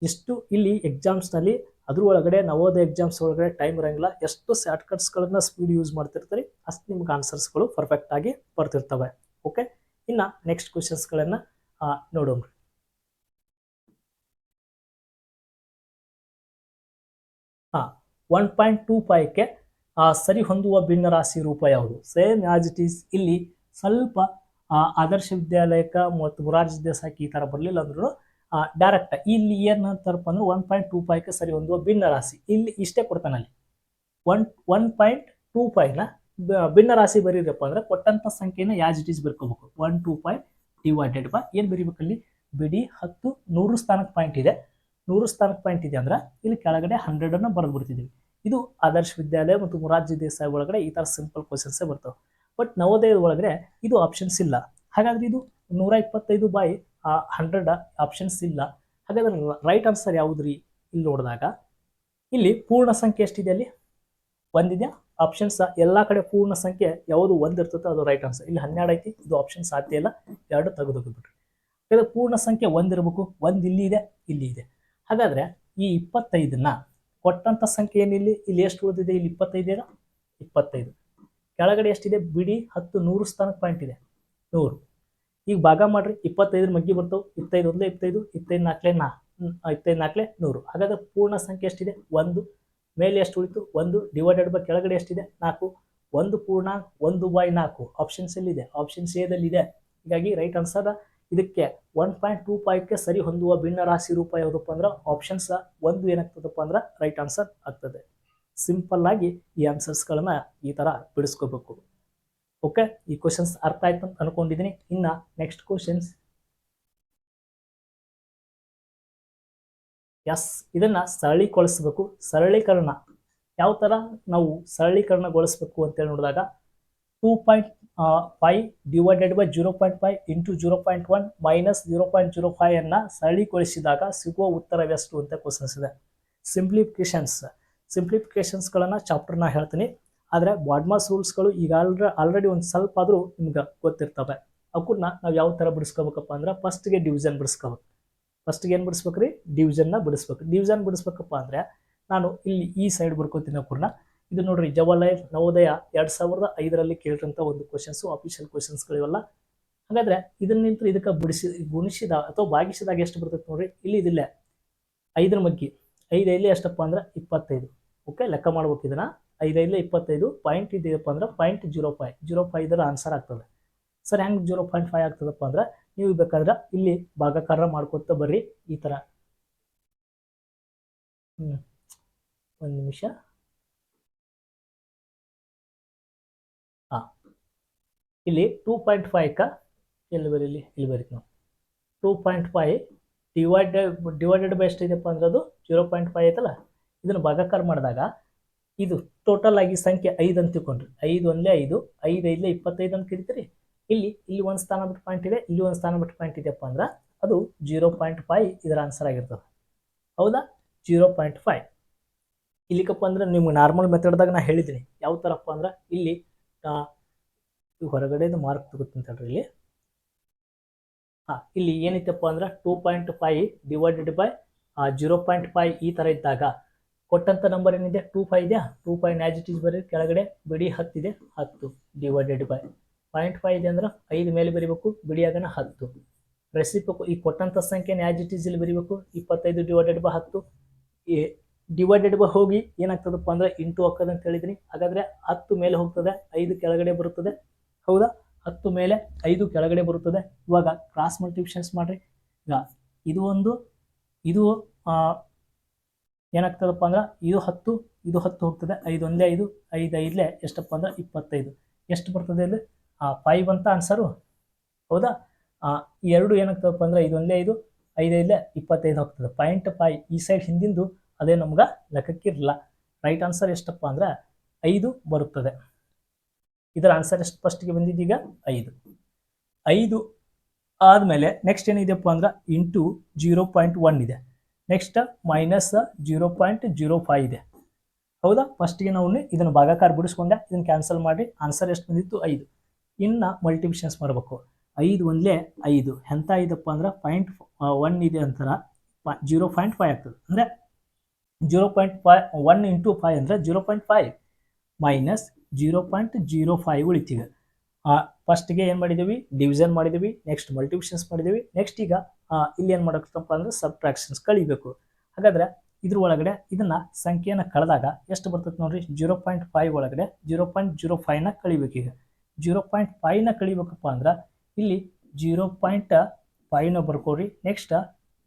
ಇಷ್ಟು ಇಲ್ಲಿ ಎಕ್ಸಾಮ್ಸ್ನಲ್ಲಿ ಅದ್ರ ಒಳಗಡೆ ನವೋದಯ ಎಕ್ಸಾಮ್ಸ್ ಒಳಗಡೆ ಟೈಮ್ ಇರಂಗಿಲ್ಲ. ಎಷ್ಟು ಶಾರ್ಟ್ಕಟ್ಸ್ಗಳನ್ನ ಸ್ಪೀಡ್ ಯೂಸ್ ಮಾಡ್ತಿರ್ತೀರಿ ಅಷ್ಟು ನಿಮ್ಗೆ ಆನ್ಸರ್ಸ್ಗಳು ಪರ್ಫೆಕ್ಟ್ ಆಗಿ ಬರ್ತಿರ್ತವೆ. ಓಕೆ ಇನ್ನು ನೆಕ್ಸ್ಟ್ ಕ್ವಶನ್ಸ್ಗಳನ್ನು ನೋಡೋಣ ಹಾಂ ಒನ್ ಪಾಯಿಂಟ್ ಟೂ ಫೈವ್ಗೆ ಸರಿ ಹೊಂದುವ ಭಿನ್ನರಾಶಿ ರೂಪ ಯಾವುದು? ಸೇಮ್ ಆಸ್ ಇಟ್ ಈಸ್ ಇಲ್ಲಿ ಸ್ವಲ್ಪ ಆ, ಆದರ್ಶ ವಿದ್ಯಾಲಯಕ್ಕೆ ಮತ್ತು ಮುರಾರ್ಜಿ ದೇಸಾಯಿ ಈ ಥರ ಬರಲಿಲ್ಲ ಅಂದ್ರೂ ಡೈರೆಕ್ಟ್ ಇಲ್ಲಿ ಏನಂತಾರಪ್ಪ ಅಂದ್ರೆ ಒನ್ ಪಾಯಿಂಟ್ ಟೂ ಫೈವ್ಗೆ ಸರಿ ಹೊಂದುವ ಭಿನ್ನ ರಾಶಿ. ಇಲ್ಲಿ ಇಷ್ಟೇ ಕೊಡ್ತಾನೆ ಅಲ್ಲಿ. ಒನ್ ಒನ್ ಪಾಯಿಂಟ್ ಟೂ ಫೈವ್ನ ಭಿನ್ನ ರಾಶಿ ಬರೀರಪ್ಪ ಅಂದ್ರೆ ಕೊಟ್ಟಂಥ ಸಂಖ್ಯೆನ as it is ಬರ್ಕೋಬೇಕು one two five divided by ಏನು ಬರೀಬೇಕಲ್ಲಿ ಬಿಡಿ ಹತ್ತು, ನೂರು ಸ್ಥಾನಕ್ಕೆ ಪಾಯಿಂಟ್ ಇದೆ. ನೂರು ಸ್ಥಾನಕ್ ಪಾಯಿಂಟ್ ಇದೆ ಅಂದ್ರೆ ಇಲ್ಲಿ ಕೆಳಗಡೆ ಹಂಡ್ರೆಡನ್ನು ಬರೆದು ಬಿಡ್ತಿದ್ದೀವಿ ಇದು ಆದರ್ಶ ವಿದ್ಯಾಲಯ ಮತ್ತು ಮುರಾರ್ಜಿ ದೇಸಾಯಿ ಒಳಗಡೆ ಈ ಥರ ಸಿಂಪಲ್ ಕ್ವಶನ್ಸೇ ಬರ್ತವೆ. ಬಟ್ ನವೋದಯದ ಒಳಗಡೆ ಇದು ಆಪ್ಷನ್ಸ್ ಇಲ್ಲ. ಹಾಗಾದ್ರೆ ಇದು ನೂರ ಇಪ್ಪತ್ತೈದು ಬೈ ಹಂಡ್ರೆಡ್ ಆಪ್ಷನ್ಸ್ ಇಲ್ಲ. ಹಾಗಾದ್ರೆ ರೈಟ್ ಆನ್ಸರ್ ರೀ? ಇಲ್ಲಿ ನೋಡಿದಾಗ, ಇಲ್ಲಿ ಪೂರ್ಣ ಸಂಖ್ಯೆ ಎಷ್ಟಿದೆ ಅಲ್ಲಿ? ಒಂದಿದೆಯಾ? ಆಪ್ಷನ್ಸ್ ಎಲ್ಲ ಕಡೆ ಪೂರ್ಣ ಸಂಖ್ಯೆ ಯಾವುದು ಒಂದು ಇರ್ತದೆ ಅದು ರೈಟ್ ಆನ್ಸರ್ ಇಲ್ಲಿ ಹನ್ನೆರಡು ಐತಿ, ಇದು ಆಪ್ಷನ್ ಸಾಧ್ಯ ಇಲ್ಲ, ಎರಡು ತೆಗೆದೋಗ್ಬಿಟ್ರಿ ಹಾಗಾದ್ರೆ ಪೂರ್ಣ ಸಂಖ್ಯೆ ಒಂದಿರಬೇಕು ಒಂದು ಇಲ್ಲಿ ಇದೆ ಇಲ್ಲಿ ಇದೆ. ಹಾಗಾದ್ರೆ ಈ ಇಪ್ಪತ್ತೈದನ್ನ ಕೊಟ್ಟಂಥ ಸಂಖ್ಯೆ ಏನಿಲ್ಲಿ ಇಲ್ಲಿ? ಎಷ್ಟು ಉಳಿದಿದೆ? ಇಲ್ಲಿ ಇಪ್ಪತ್ತೈದು ಇದೆ ಇಪ್ಪತ್ತೈದು. ಕೆಳಗಡೆ ಎಷ್ಟಿದೆ? ಬಿಡಿ ಹತ್ತು ನೂರು ಸ್ಥಾನಕ್ಕೆ ಪಾಯಿಂಟ್ ಇದೆ. ನೂರು. ಈಗ ಭಾಗ ಮಾಡ್ರಿ, ಇಪ್ಪತ್ತೈದರ ಮಗ್ಗಿ ಬರ್ತಾವೆ, ಇಪ್ಪತ್ತೈದು ಒಂದೇ ಇಪ್ಪತ್ತೈದು ಇಪ್ಪತ್ತೈದು ನಾಲ್ಕಲೆ ನಾ, ಇಪ್ಪತ್ತೈದು ನಾಲ್ಕಲೆ ನೂರು. ಹಾಗಾದ್ರೆ ಪೂರ್ಣ ಸಂಖ್ಯೆ ಎಷ್ಟಿದೆ? ಒಂದು. ಮೇಲೆ ಎಷ್ಟು ಉಳಿತು? ಒಂದು. ಡಿವೈಡೆಡ್ ಬೈ ಕೆಳಗಡೆ ಎಷ್ಟಿದೆ? ನಾಲ್ಕು. ಒಂದು ಪೂರ್ಣ, ಒಂದು ಬೈ ನಾಲ್ಕು. ಆಪ್ಷನ್ಸ್ ಎಲ್ಲಿದೆ? ಆಪ್ಷನ್ಸ್ ಎದಲ್ಲಿದೆ ಹೀಗಾಗಿ ರೈಟ್ ಆನ್ಸರ್ ಇದಕ್ಕೆ ಒನ್ ಪಾಯಿಂಟ್ ಟೂ ಫೈವ್ಗೆ ಸರಿ ಹೊಂದುವ ಭಿನ್ನ ರಾಶಿ ರೂಪ ಯಾವುದಪ್ಪ ಅಂದ್ರೆ ಆಪ್ಷನ್ಸ್ ಒಂದು ಏನಾಗ್ತದಪ್ಪ ಅಂದ್ರೆ ರೈಟ್ ಆನ್ಸರ್ ಆಗ್ತದೆ. ಸಿಂಪಲ್ ಆಗಿ ಈ ಆನ್ಸರ್ಸ್ಗಳನ್ನ ಈ ಥರ ಬಿಡಿಸ್ಕೋಬೇಕು. ಓಕೆ ಈ ಕ್ವಶನ್ಸ್ ಅರ್ಥ ಆಯ್ತು ಅಂತ ಅನ್ಕೊಂಡಿದ್ದೀನಿ ಇನ್ನ ನೆಕ್ಸ್ಟ್ ಕ್ವಶನ್ಸ್ ಎಸ್ ಇದನ್ನ ಸರಳೀಕೊಳಿಸ್ಬೇಕು ಸರಳೀಕರಣ ಯಾವ ತರ? ನಾವು ಸರಳೀಕರಣಗೊಳಿಸ್ಬೇಕು ಅಂತೇಳಿ ನೋಡಿದಾಗ two point five divided by zero point five into zero point one minus zero point zero five ಅನ್ನ ಸರಳೀಗೊಳಿಸಿದಾಗ ಸಿಗುವ ಉತ್ತರವೆಷ್ಟು ಅಂತ ಕ್ವಶನ್ಸ್ ಇದೆ. ಸಿಂಪ್ಲಿಫಿಕೇಶನ್ಸ್ ಸಿಂಪ್ಲಿಫಿಕೇಶನ್ಸ್ಗಳನ್ನು ಚಾಪ್ಟರ್ನ ಹೇಳ್ತೀನಿ. ಆದರೆ ಬಾಡ್ಮಾಸ್ ರೂಲ್ಸ್ಗಳು ಈಗ ಆಲ್ರ ಆಲ್ರೆಡಿ ಒಂದು ಸ್ವಲ್ಪ ಆದರೂ ನಿಮ್ಗೆ ಗೊತ್ತಿರ್ತವೆ. ಅವಕ್ಕನ್ನ ನಾವು ಯಾವ ಥರ ಬಿಡಿಸ್ಕೋಬೇಕಪ್ಪ ಅಂದ್ರೆ ಫಸ್ಟ್ಗೆ ಡಿವಿಷನ್ ಬಿಡಿಸ್ಕೋಬೇಕು. ಫಸ್ಟ್ಗೆ ಏನು ಬಿಡಿಸ್ಬೇಕ್ರಿ? ಡಿವಿಷನ್ನ ಬಿಡಿಸ್ಬೇಕು. ಡಿವಿಷನ್ ಬಿಡಿಸ್ಬೇಕಪ್ಪ ಅಂದರೆ ನಾನು ಇಲ್ಲಿ ಈ ಸೈಡ್ ಬರ್ಕೋತೀನಿ ಅವ್ರನ್ನ ಇದು ನೋಡ್ರಿ ಜವಾಲಯ ನವೋದಯ ಎರಡು ಸಾವಿರದ ಐದರಲ್ಲಿ ಕೇಳಿರೋಂಥ ಒಂದು ಕ್ವಶನ್ಸು ಅಫಿಷಿಯಲ್ ಕ್ವಶನ್ಸ್ಗಳಿವೆಲ್ಲ ಹಾಗಾದ್ರೆ ಇದನ್ನ ನಿಂತು ಇದಕ್ಕೆ ಬಿಡಿಸಿ, ಗುಣಿಸಿದ ಅಥವಾ ಭಾಗಿಸಿದಾಗ ಎಷ್ಟು ಬರ್ತೈತೆ ನೋಡ್ರಿ? ಇಲ್ಲಿ ಇದಿಲ್ಲ ಐದರ ಮಗ್ಗಿ. ಐದು ಇಲ್ಲಿ ಎಷ್ಟಪ್ಪ ಅಂದ್ರೆ ಇಪ್ಪತ್ತೈದು. ಓಕೆ ಲೆಕ್ಕ ಮಾಡ್ಬೇಕು ಇದನ್ನ. ಐದು ಐದಲೇ ಇಪ್ಪತ್ತೈದು ಪಾಯಿಂಟ್ ಇದೆಯಪ್ಪ ಅಂದ್ರೆ point zero five zero five ಇದರ ಆನ್ಸರ್ ಆಗ್ತದೆ. ಸರ್ ಹೆಂಗೆ ಜೀರೋ ಪಾಯಿಂಟ್ ಫೈವ್ ಆಗ್ತದಪ್ಪ ಅಂದ್ರೆ ನೀವು ಬೇಕಾದ್ರೆ ಇಲ್ಲಿ ಭಾಗಾಕಾರ ಮಾಡ್ಕೊತ ಬರ್ರಿ ಈ ಥರ ಹ್ಞೂ ಒಂದು ನಿಮಿಷ. ಹಾಂ. ಇಲ್ಲಿ ಟೂ ಪಾಯಿಂಟ್ ಫೈವ್ಕ ಎಲ್ಲಿ ಬರೀಲಿ? ಇಲ್ಲಿ ಬರೀತಿ ನಾವು two point five divided divided by ಇದೆಯಪ್ಪ ಅಂದ್ರೆ ಅದು ಜೀರೋ ಪಾಯಿಂಟ್ ಫೈವ್ ಐತಲ್ಲ? ಇದನ್ನು ಭಾಗಾಕಾರ ಮಾಡಿದಾಗ ಇದು ಟೋಟಲ್ ಆಗಿ ಸಂಖ್ಯೆ ಐದು ಅಂತ ತಿಳ್ಕೊಂಡ್ರಿ. ಐದು ಒಂದೇ ಐದು ಐದು ಐದಲೇ ಇಪ್ಪತ್ತೈದು ಅಂತ ಕರಿತೀರಿ. ಇಲ್ಲಿ ಇಲ್ಲಿ ಒಂದು ಸ್ಥಾನ ಬಿಟ್ಟು ಪಾಯಿಂಟ್ ಇದೆ, ಇಲ್ಲಿ ಒಂದು ಸ್ಥಾನ ಬಿಟ್ಟು ಪಾಯಿಂಟ್ ಇದೆಯಪ್ಪ ಅಂದ್ರೆ ಅದು ಜೀರೋ ಪಾಯಿಂಟ್ ಫೈವ್ ಇದರ ಆನ್ಸರ್ ಆಗಿರ್ತದೆ. ಹೌದಾ? ಜೀರೋ ಪಾಯಿಂಟ್ ಫೈವ್ ಇಲ್ಲಿಕಪ್ಪ ಅಂದ್ರೆ ನಿಮ್ಗೆ ನಾರ್ಮಲ್ ಮೆಥಡ್ದಾಗ ನಾ ಹೇಳಿದ್ದೀನಿ ಯಾವ ಥರಪ್ಪ ಅಂದ್ರೆ ಇಲ್ಲಿ ಹೊರಗಡೆದು ಮಾರ್ಕ್ ತಗೋತೀನಿ ತಡ್ರಿ ಇಲ್ಲಿ. ಹಾಂ, ಇಲ್ಲಿ ಏನಿತ್ತಪ್ಪ ಅಂದ್ರೆ two point five divided by zero point five ಈ ಥರ ಇದ್ದಾಗ ಕೊಟ್ಟಂಥ ನಂಬರ್ ಏನಿದೆ? ಟೂ ಫೈ ಇದೆಯಾ? ಟೂ ಇಟ್ ಈಸ್ ಬರೀ ಕೆಳಗಡೆ ಬಿಡಿ ಹತ್ತಿದೆ ಹತ್ತು ಡಿವೈಡೆಡ್ ಬೈ ಪಾಯಿಂಟ್ ಫೈವ್ ಇದೆ ಅಂದ್ರೆ ಐದು ಮೇಲೆ ಬರೀಬೇಕು ಬಿಡಿಯಾಗನ ಹತ್ತು. ರೆಸಿಪಕು ಈ ಕೊಟ್ಟಂಥ ಸಂಖ್ಯೆ ಇಟ್ ಈಸ್ ಇಲ್ಲಿ ಬರೀಬೇಕು, ಇಪ್ಪತ್ತೈದು ಡಿವೈಡೆಡ್ ಬೈ ಹತ್ತು. ಈ ಡಿವೈಡೆಡ್ ಬೈ ಹೋಗಿ ಏನಾಗ್ತದಪ್ಪ ಅಂದ್ರೆ ಇಂಟು ಹಾಕೋದು ಅಂತ ಹೇಳಿದ್ರಿ ಹಾಗಾದ್ರೆ ಹತ್ತು ಮೇಲೆ ಹೋಗ್ತದೆ, ಐದು ಕೆಳಗಡೆ ಬರುತ್ತದೆ. ಹೌದಾ? ಹತ್ತು ಮೇಲೆ ಐದು ಕೆಳಗಡೆ ಬರುತ್ತದೆ. ಇವಾಗ ಕ್ರಾಸ್ ಮಲ್ಟಿಪ್ಷನ್ಸ್ ಮಾಡ್ರಿ. ಈಗ ಇದು ಒಂದು, ಇದು ಏನಾಗ್ತದಪ್ಪ ಅಂದ್ರೆ ಇದು ಹತ್ತು ಇದು ಹತ್ತು ಹೋಗ್ತದೆ. ಐದು ಒಂದೇ ಐದು ಐದು ಐದಲೇ ಎಷ್ಟಪ್ಪ ಅಂದ್ರೆ ಇಪ್ಪತ್ತೈದು. ಎಷ್ಟು ಬರ್ತದೆ ಇಲ್ಲಿ? ಆ ಫೈವ್ ಅಂತ ಆನ್ಸರು ಹೌದಾ? ಆ, ಎರಡು ಏನಾಗ್ತದಪ್ಪ ಅಂದ್ರೆ ಇದು ಒಂದೇ ಐದು ಐದು ಐದಲೇ ಇಪ್ಪತ್ತೈದು ಹೋಗ್ತದೆ. ಪಾಯಿಂಟ್ ಫೈವ್ ಈ ಸೈಡ್ ಹಿಂದಿಂದು ಅದೇ ನಮ್ಗೆ ಲೆಕ್ಕಕ್ಕಿರಲಿಲ್ಲ ರೈಟ್ ಆನ್ಸರ್ ಎಷ್ಟಪ್ಪ ಅಂದ್ರೆ ಐದು ಬರುತ್ತದೆ. ಇದರ ಆನ್ಸರ್ ಎಷ್ಟು ಫಸ್ಟ್ಗೆ ಬಂದಿದ್ದೀಗ ಐದು. ಐದು ಆದಮೇಲೆ ನೆಕ್ಸ್ಟ್ ಏನಿದೆಪ್ಪ ಅಂದ್ರೆ ಇಂಟು ಜೀರೋ ಪಾಯಿಂಟ್ ಒನ್ ಇದೆ. Next minus zero point zero five ಇದೆ. ಹೌದಾ? ಫಸ್ಟಿಗೆ ನಾವು ಇದನ್ನು ಭಾಗಾಕಾರ ಬಿಡಿಸ್ಕೊಂಡೆ, ಇದನ್ನು ಕ್ಯಾನ್ಸಲ್ ಮಾಡಿ ಆನ್ಸರ್ ಎಷ್ಟು ಬಂದಿತ್ತು? ಐದು. ಇನ್ನು ಮಲ್ಟಿಪ್ಲಿಷನ್ಸ್ ಮಾಡಬೇಕು. ಐದು ಒಂದಲೇ ಐದು. ಎಂಥ ಐದಪ್ಪ ಅಂದ್ರೆ ಪಾಯಿಂಟ್ ಒನ್ ಇದೆ ಅಂತಾರ. ಜೀರೋ ಪಾಯಿಂಟ್ ಫೈವ್ ಆಗ್ತದೆ. ಅಂದರೆ zero point five one into five ಅಂದರೆ zero point five minus zero point zero five ಉಳಿತೀವಿ. ಫಸ್ಟ್ಗೆ ಏನು ಮಾಡಿದ್ದೀವಿ? ಡಿವಿಷನ್ ಮಾಡಿದ್ದೀವಿ. ನೆಕ್ಸ್ಟ್ ಮಲ್ಟಿಪ್ಲಿಷನ್ಸ್ ಮಾಡಿದ್ದೀವಿ. ನೆಕ್ಸ್ಟ್ ಈಗ ಇಲ್ಲಿ ಏನು ಮಾಡಬೇಕಪ್ಪ ಅಂದ್ರೆ ಸಬ್ಟ್ರಾಕ್ಷನ್ಸ್ ಕಳಿಬೇಕು. ಹಾಗಾದ್ರೆ ಇದ್ರ ಒಳಗಡೆ ಇದನ್ನ ಸಂಖ್ಯೆಯನ್ನು ಕಳೆದಾಗ ಎಷ್ಟು ಬರ್ತೈತೆ ನೋಡ್ರಿ? ಜೀರೋ ಪಾಯಿಂಟ್ ಫೈವ್ ಒಳಗಡೆ ಜೀರೋ ಪಾಯಿಂಟ್ ಜೀರೋ ಫೈವ್ನ ಕಳಿಬೇಕು ಈಗ. ಜೀರೋ ಪಾಯಿಂಟ್ ಫೈವ್ನ ಕಳಿಬೇಕಪ್ಪ ಅಂದ್ರೆ ಇಲ್ಲಿ ಜೀರೋ ಪಾಯಿಂಟ್ ಫೈವ್ನ ಬರ್ಕೋರಿ ನೆಕ್ಸ್ಟ್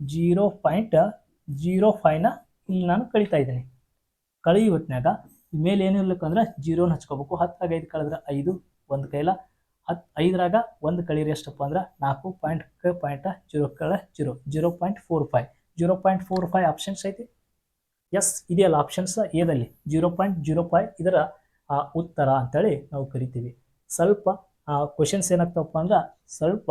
ಜೀರೋ ಪಾಯಿಂಟ್ ಜೀರೋ ಫೈವ್ನ ಇಲ್ಲಿ ನಾನು ಕಳಿತಾ ಇದ್ದೀನಿ. ಕಳಿ ಹೊತ್ನ್ಯಾಗ ಮೇಲೆ ಏನಿರ್ಲಿಕ್ಕಂದ್ರೆ ಜೀರೋನ ಹಚ್ಕೋಬೇಕು. ಹತ್ತಾಗ ಐದು ಕಳೆದ್ರೆ ಐದು, ಒಂದು ಕೈಲ ಹತ್ತು ಐದರಾಗ ಒಂದು ಕಳೀರಿ ಎಷ್ಟಪ್ಪ ಅಂದ್ರೆ ನಾಲ್ಕು ಪಾಯಿಂಟ್ ಪಾಯಿಂಟ್ ಜೀರೋ ಕಳ zero zero point four five. Zero point four five options ಐತಿ? ಎಸ್ ಇದೆಯಲ್ಲ ಆಪ್ಷನ್ಸ್ ಏದಲ್ಲಿ ಜೀರೋ ಪಾಯಿಂಟ್ ಜೀರೋ ಫೈವ್ ಇದರ ಉತ್ತರ ಅಂತೇಳಿ ನಾವು ಕರಿತೀವಿ. ಸ್ವಲ್ಪ ಕ್ವಶನ್ಸ್ ಏನಾಗ್ತವಪ್ಪ ಅಂದ್ರೆ ಸ್ವಲ್ಪ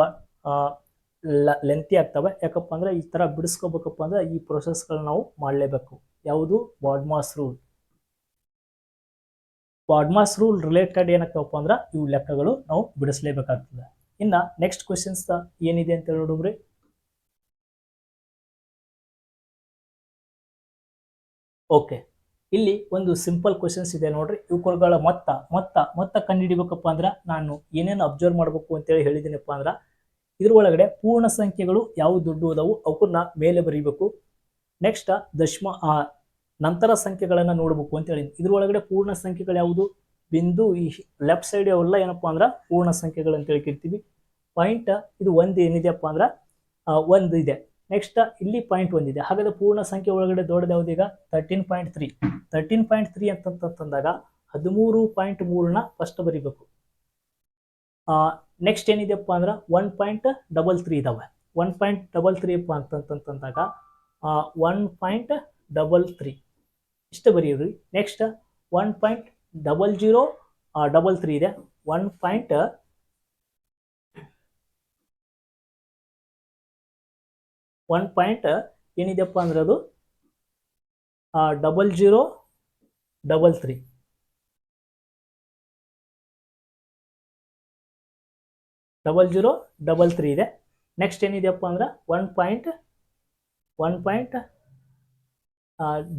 ಲೆಂತಿ ಆಗ್ತವೆ. ಯಾಕಪ್ಪ ಅಂದ್ರೆ ಈ ಥರ ಬಿಡಿಸ್ಕೋಬೇಕಪ್ಪ ಅಂದ್ರೆ ಈ ಪ್ರೊಸೆಸ್ಗಳು ನಾವು ಮಾಡಲೇಬೇಕು. ಯಾವುದು BODMAS rule BODMAS rule related ಏನಕ್ಕಪ್ಪ ಅಂದ್ರೆ ಇವು ಲೆಕ್ಕಗಳು ನಾವು ಬಿಡಿಸಲೇಬೇಕಾಗ್ತದೆ. ಇನ್ನು ನೆಕ್ಸ್ಟ್ ಕ್ವಶನ್ಸ್ ಏನಿದೆ ಅಂತ ನೋಡಿದ್ರಿ ಓಕೆ ಇಲ್ಲಿ ಒಂದು ಸಿಂಪಲ್ ಕ್ವಶನ್ಸ್ ಇದೆ ನೋಡ್ರಿ. ಇವುಗಳ ಮೊತ್ತ ಮೊತ್ತ ಮೊತ್ತ ಕಂಡುಹಿಡಿಬೇಕಪ್ಪ ಅಂದ್ರೆ ನಾನು ಏನೇನು ಅಬ್ಸರ್ವ್ ಮಾಡಬೇಕು ಅಂತೇಳಿ ಹೇಳಿದ್ದೀನಪ್ಪ ಅಂದ್ರೆ ಇದ್ರ ಒಳಗಡೆ ಪೂರ್ಣ ಸಂಖ್ಯೆಗಳು ಯಾವ ದುಡ್ಡು ಅದಾವು ಅವನ್ನ ಮೇಲೆ ಬರೀಬೇಕು. ನೆಕ್ಸ್ಟ್ ದಶಮ ನಂತರ ಸಂಖ್ಯೆಗಳನ್ನು ನೋಡಬೇಕು ಅಂತ ಹೇಳಿದ್ವಿ. ಇದ್ರೊಳಗಡೆ ಪೂರ್ಣ ಸಂಖ್ಯೆಗಳು ಯಾವುದು? ಬಿಂದು, ಈ ಲೆಫ್ಟ್ ಸೈಡ್ ಅವೆಲ್ಲ ಏನಪ್ಪಾ ಅಂದ್ರೆ ಪೂರ್ಣ ಸಂಖ್ಯೆಗಳು ಅಂತ ಹೇಳ್ಕಿರ್ತೀವಿ. ಪಾಯಿಂಟ್ ಇದು ಒಂದು ಏನಿದೆಯಪ್ಪ ಅಂದ್ರೆ ಒಂದು ಇದೆ. ನೆಕ್ಸ್ಟ್ ಇಲ್ಲಿ ಪಾಯಿಂಟ್ ಒಂದಿದೆ ಹಾಗಾದ್ರೆ ಪೂರ್ಣ ಸಂಖ್ಯೆ ಒಳಗಡೆ ದೊಡ್ಡದು ಯಾವುದೀಗ thirteen point three thirteen point three ಅಂತಂತಂದಾಗ ಹದಿಮೂರು ಪಾಯಿಂಟ್ ಮೂರನ್ನ ಫಸ್ಟ್ ಬರಿಬೇಕು. ನೆಕ್ಸ್ಟ್ ಏನಿದೆಯಪ್ಪ ಅಂದ್ರೆ ಒನ್ ಪಾಯಿಂಟ್ ಡಬಲ್ ತ್ರೀ ಇದಾವೆ. ಒನ್ ಪಾಯಿಂಟ್ ಡಬಲ್ ತ್ರೀ ಅಪ್ಪ ಅಂತಂತಂದಾಗ ಒನ್ ಪಾಯಿಂಟ್ ಡಬಲ್ ತ್ರೀ ಇಷ್ಟು ಬರೀರಿ. Next one point double zero double three ಇದೆ. ಒನ್ ಪಾಯಿಂಟ್ ಒನ್ ಪಾಯಿಂಟ್ ಏನಿದೆಪ್ಪ ಅಂದ್ರೆ ಅದು double zero double three double zero double three ಇದೆ. ನೆಕ್ಸ್ಟ್ ಏನಿದೆಯಪ್ಪ ಅಂದ್ರೆ one point one point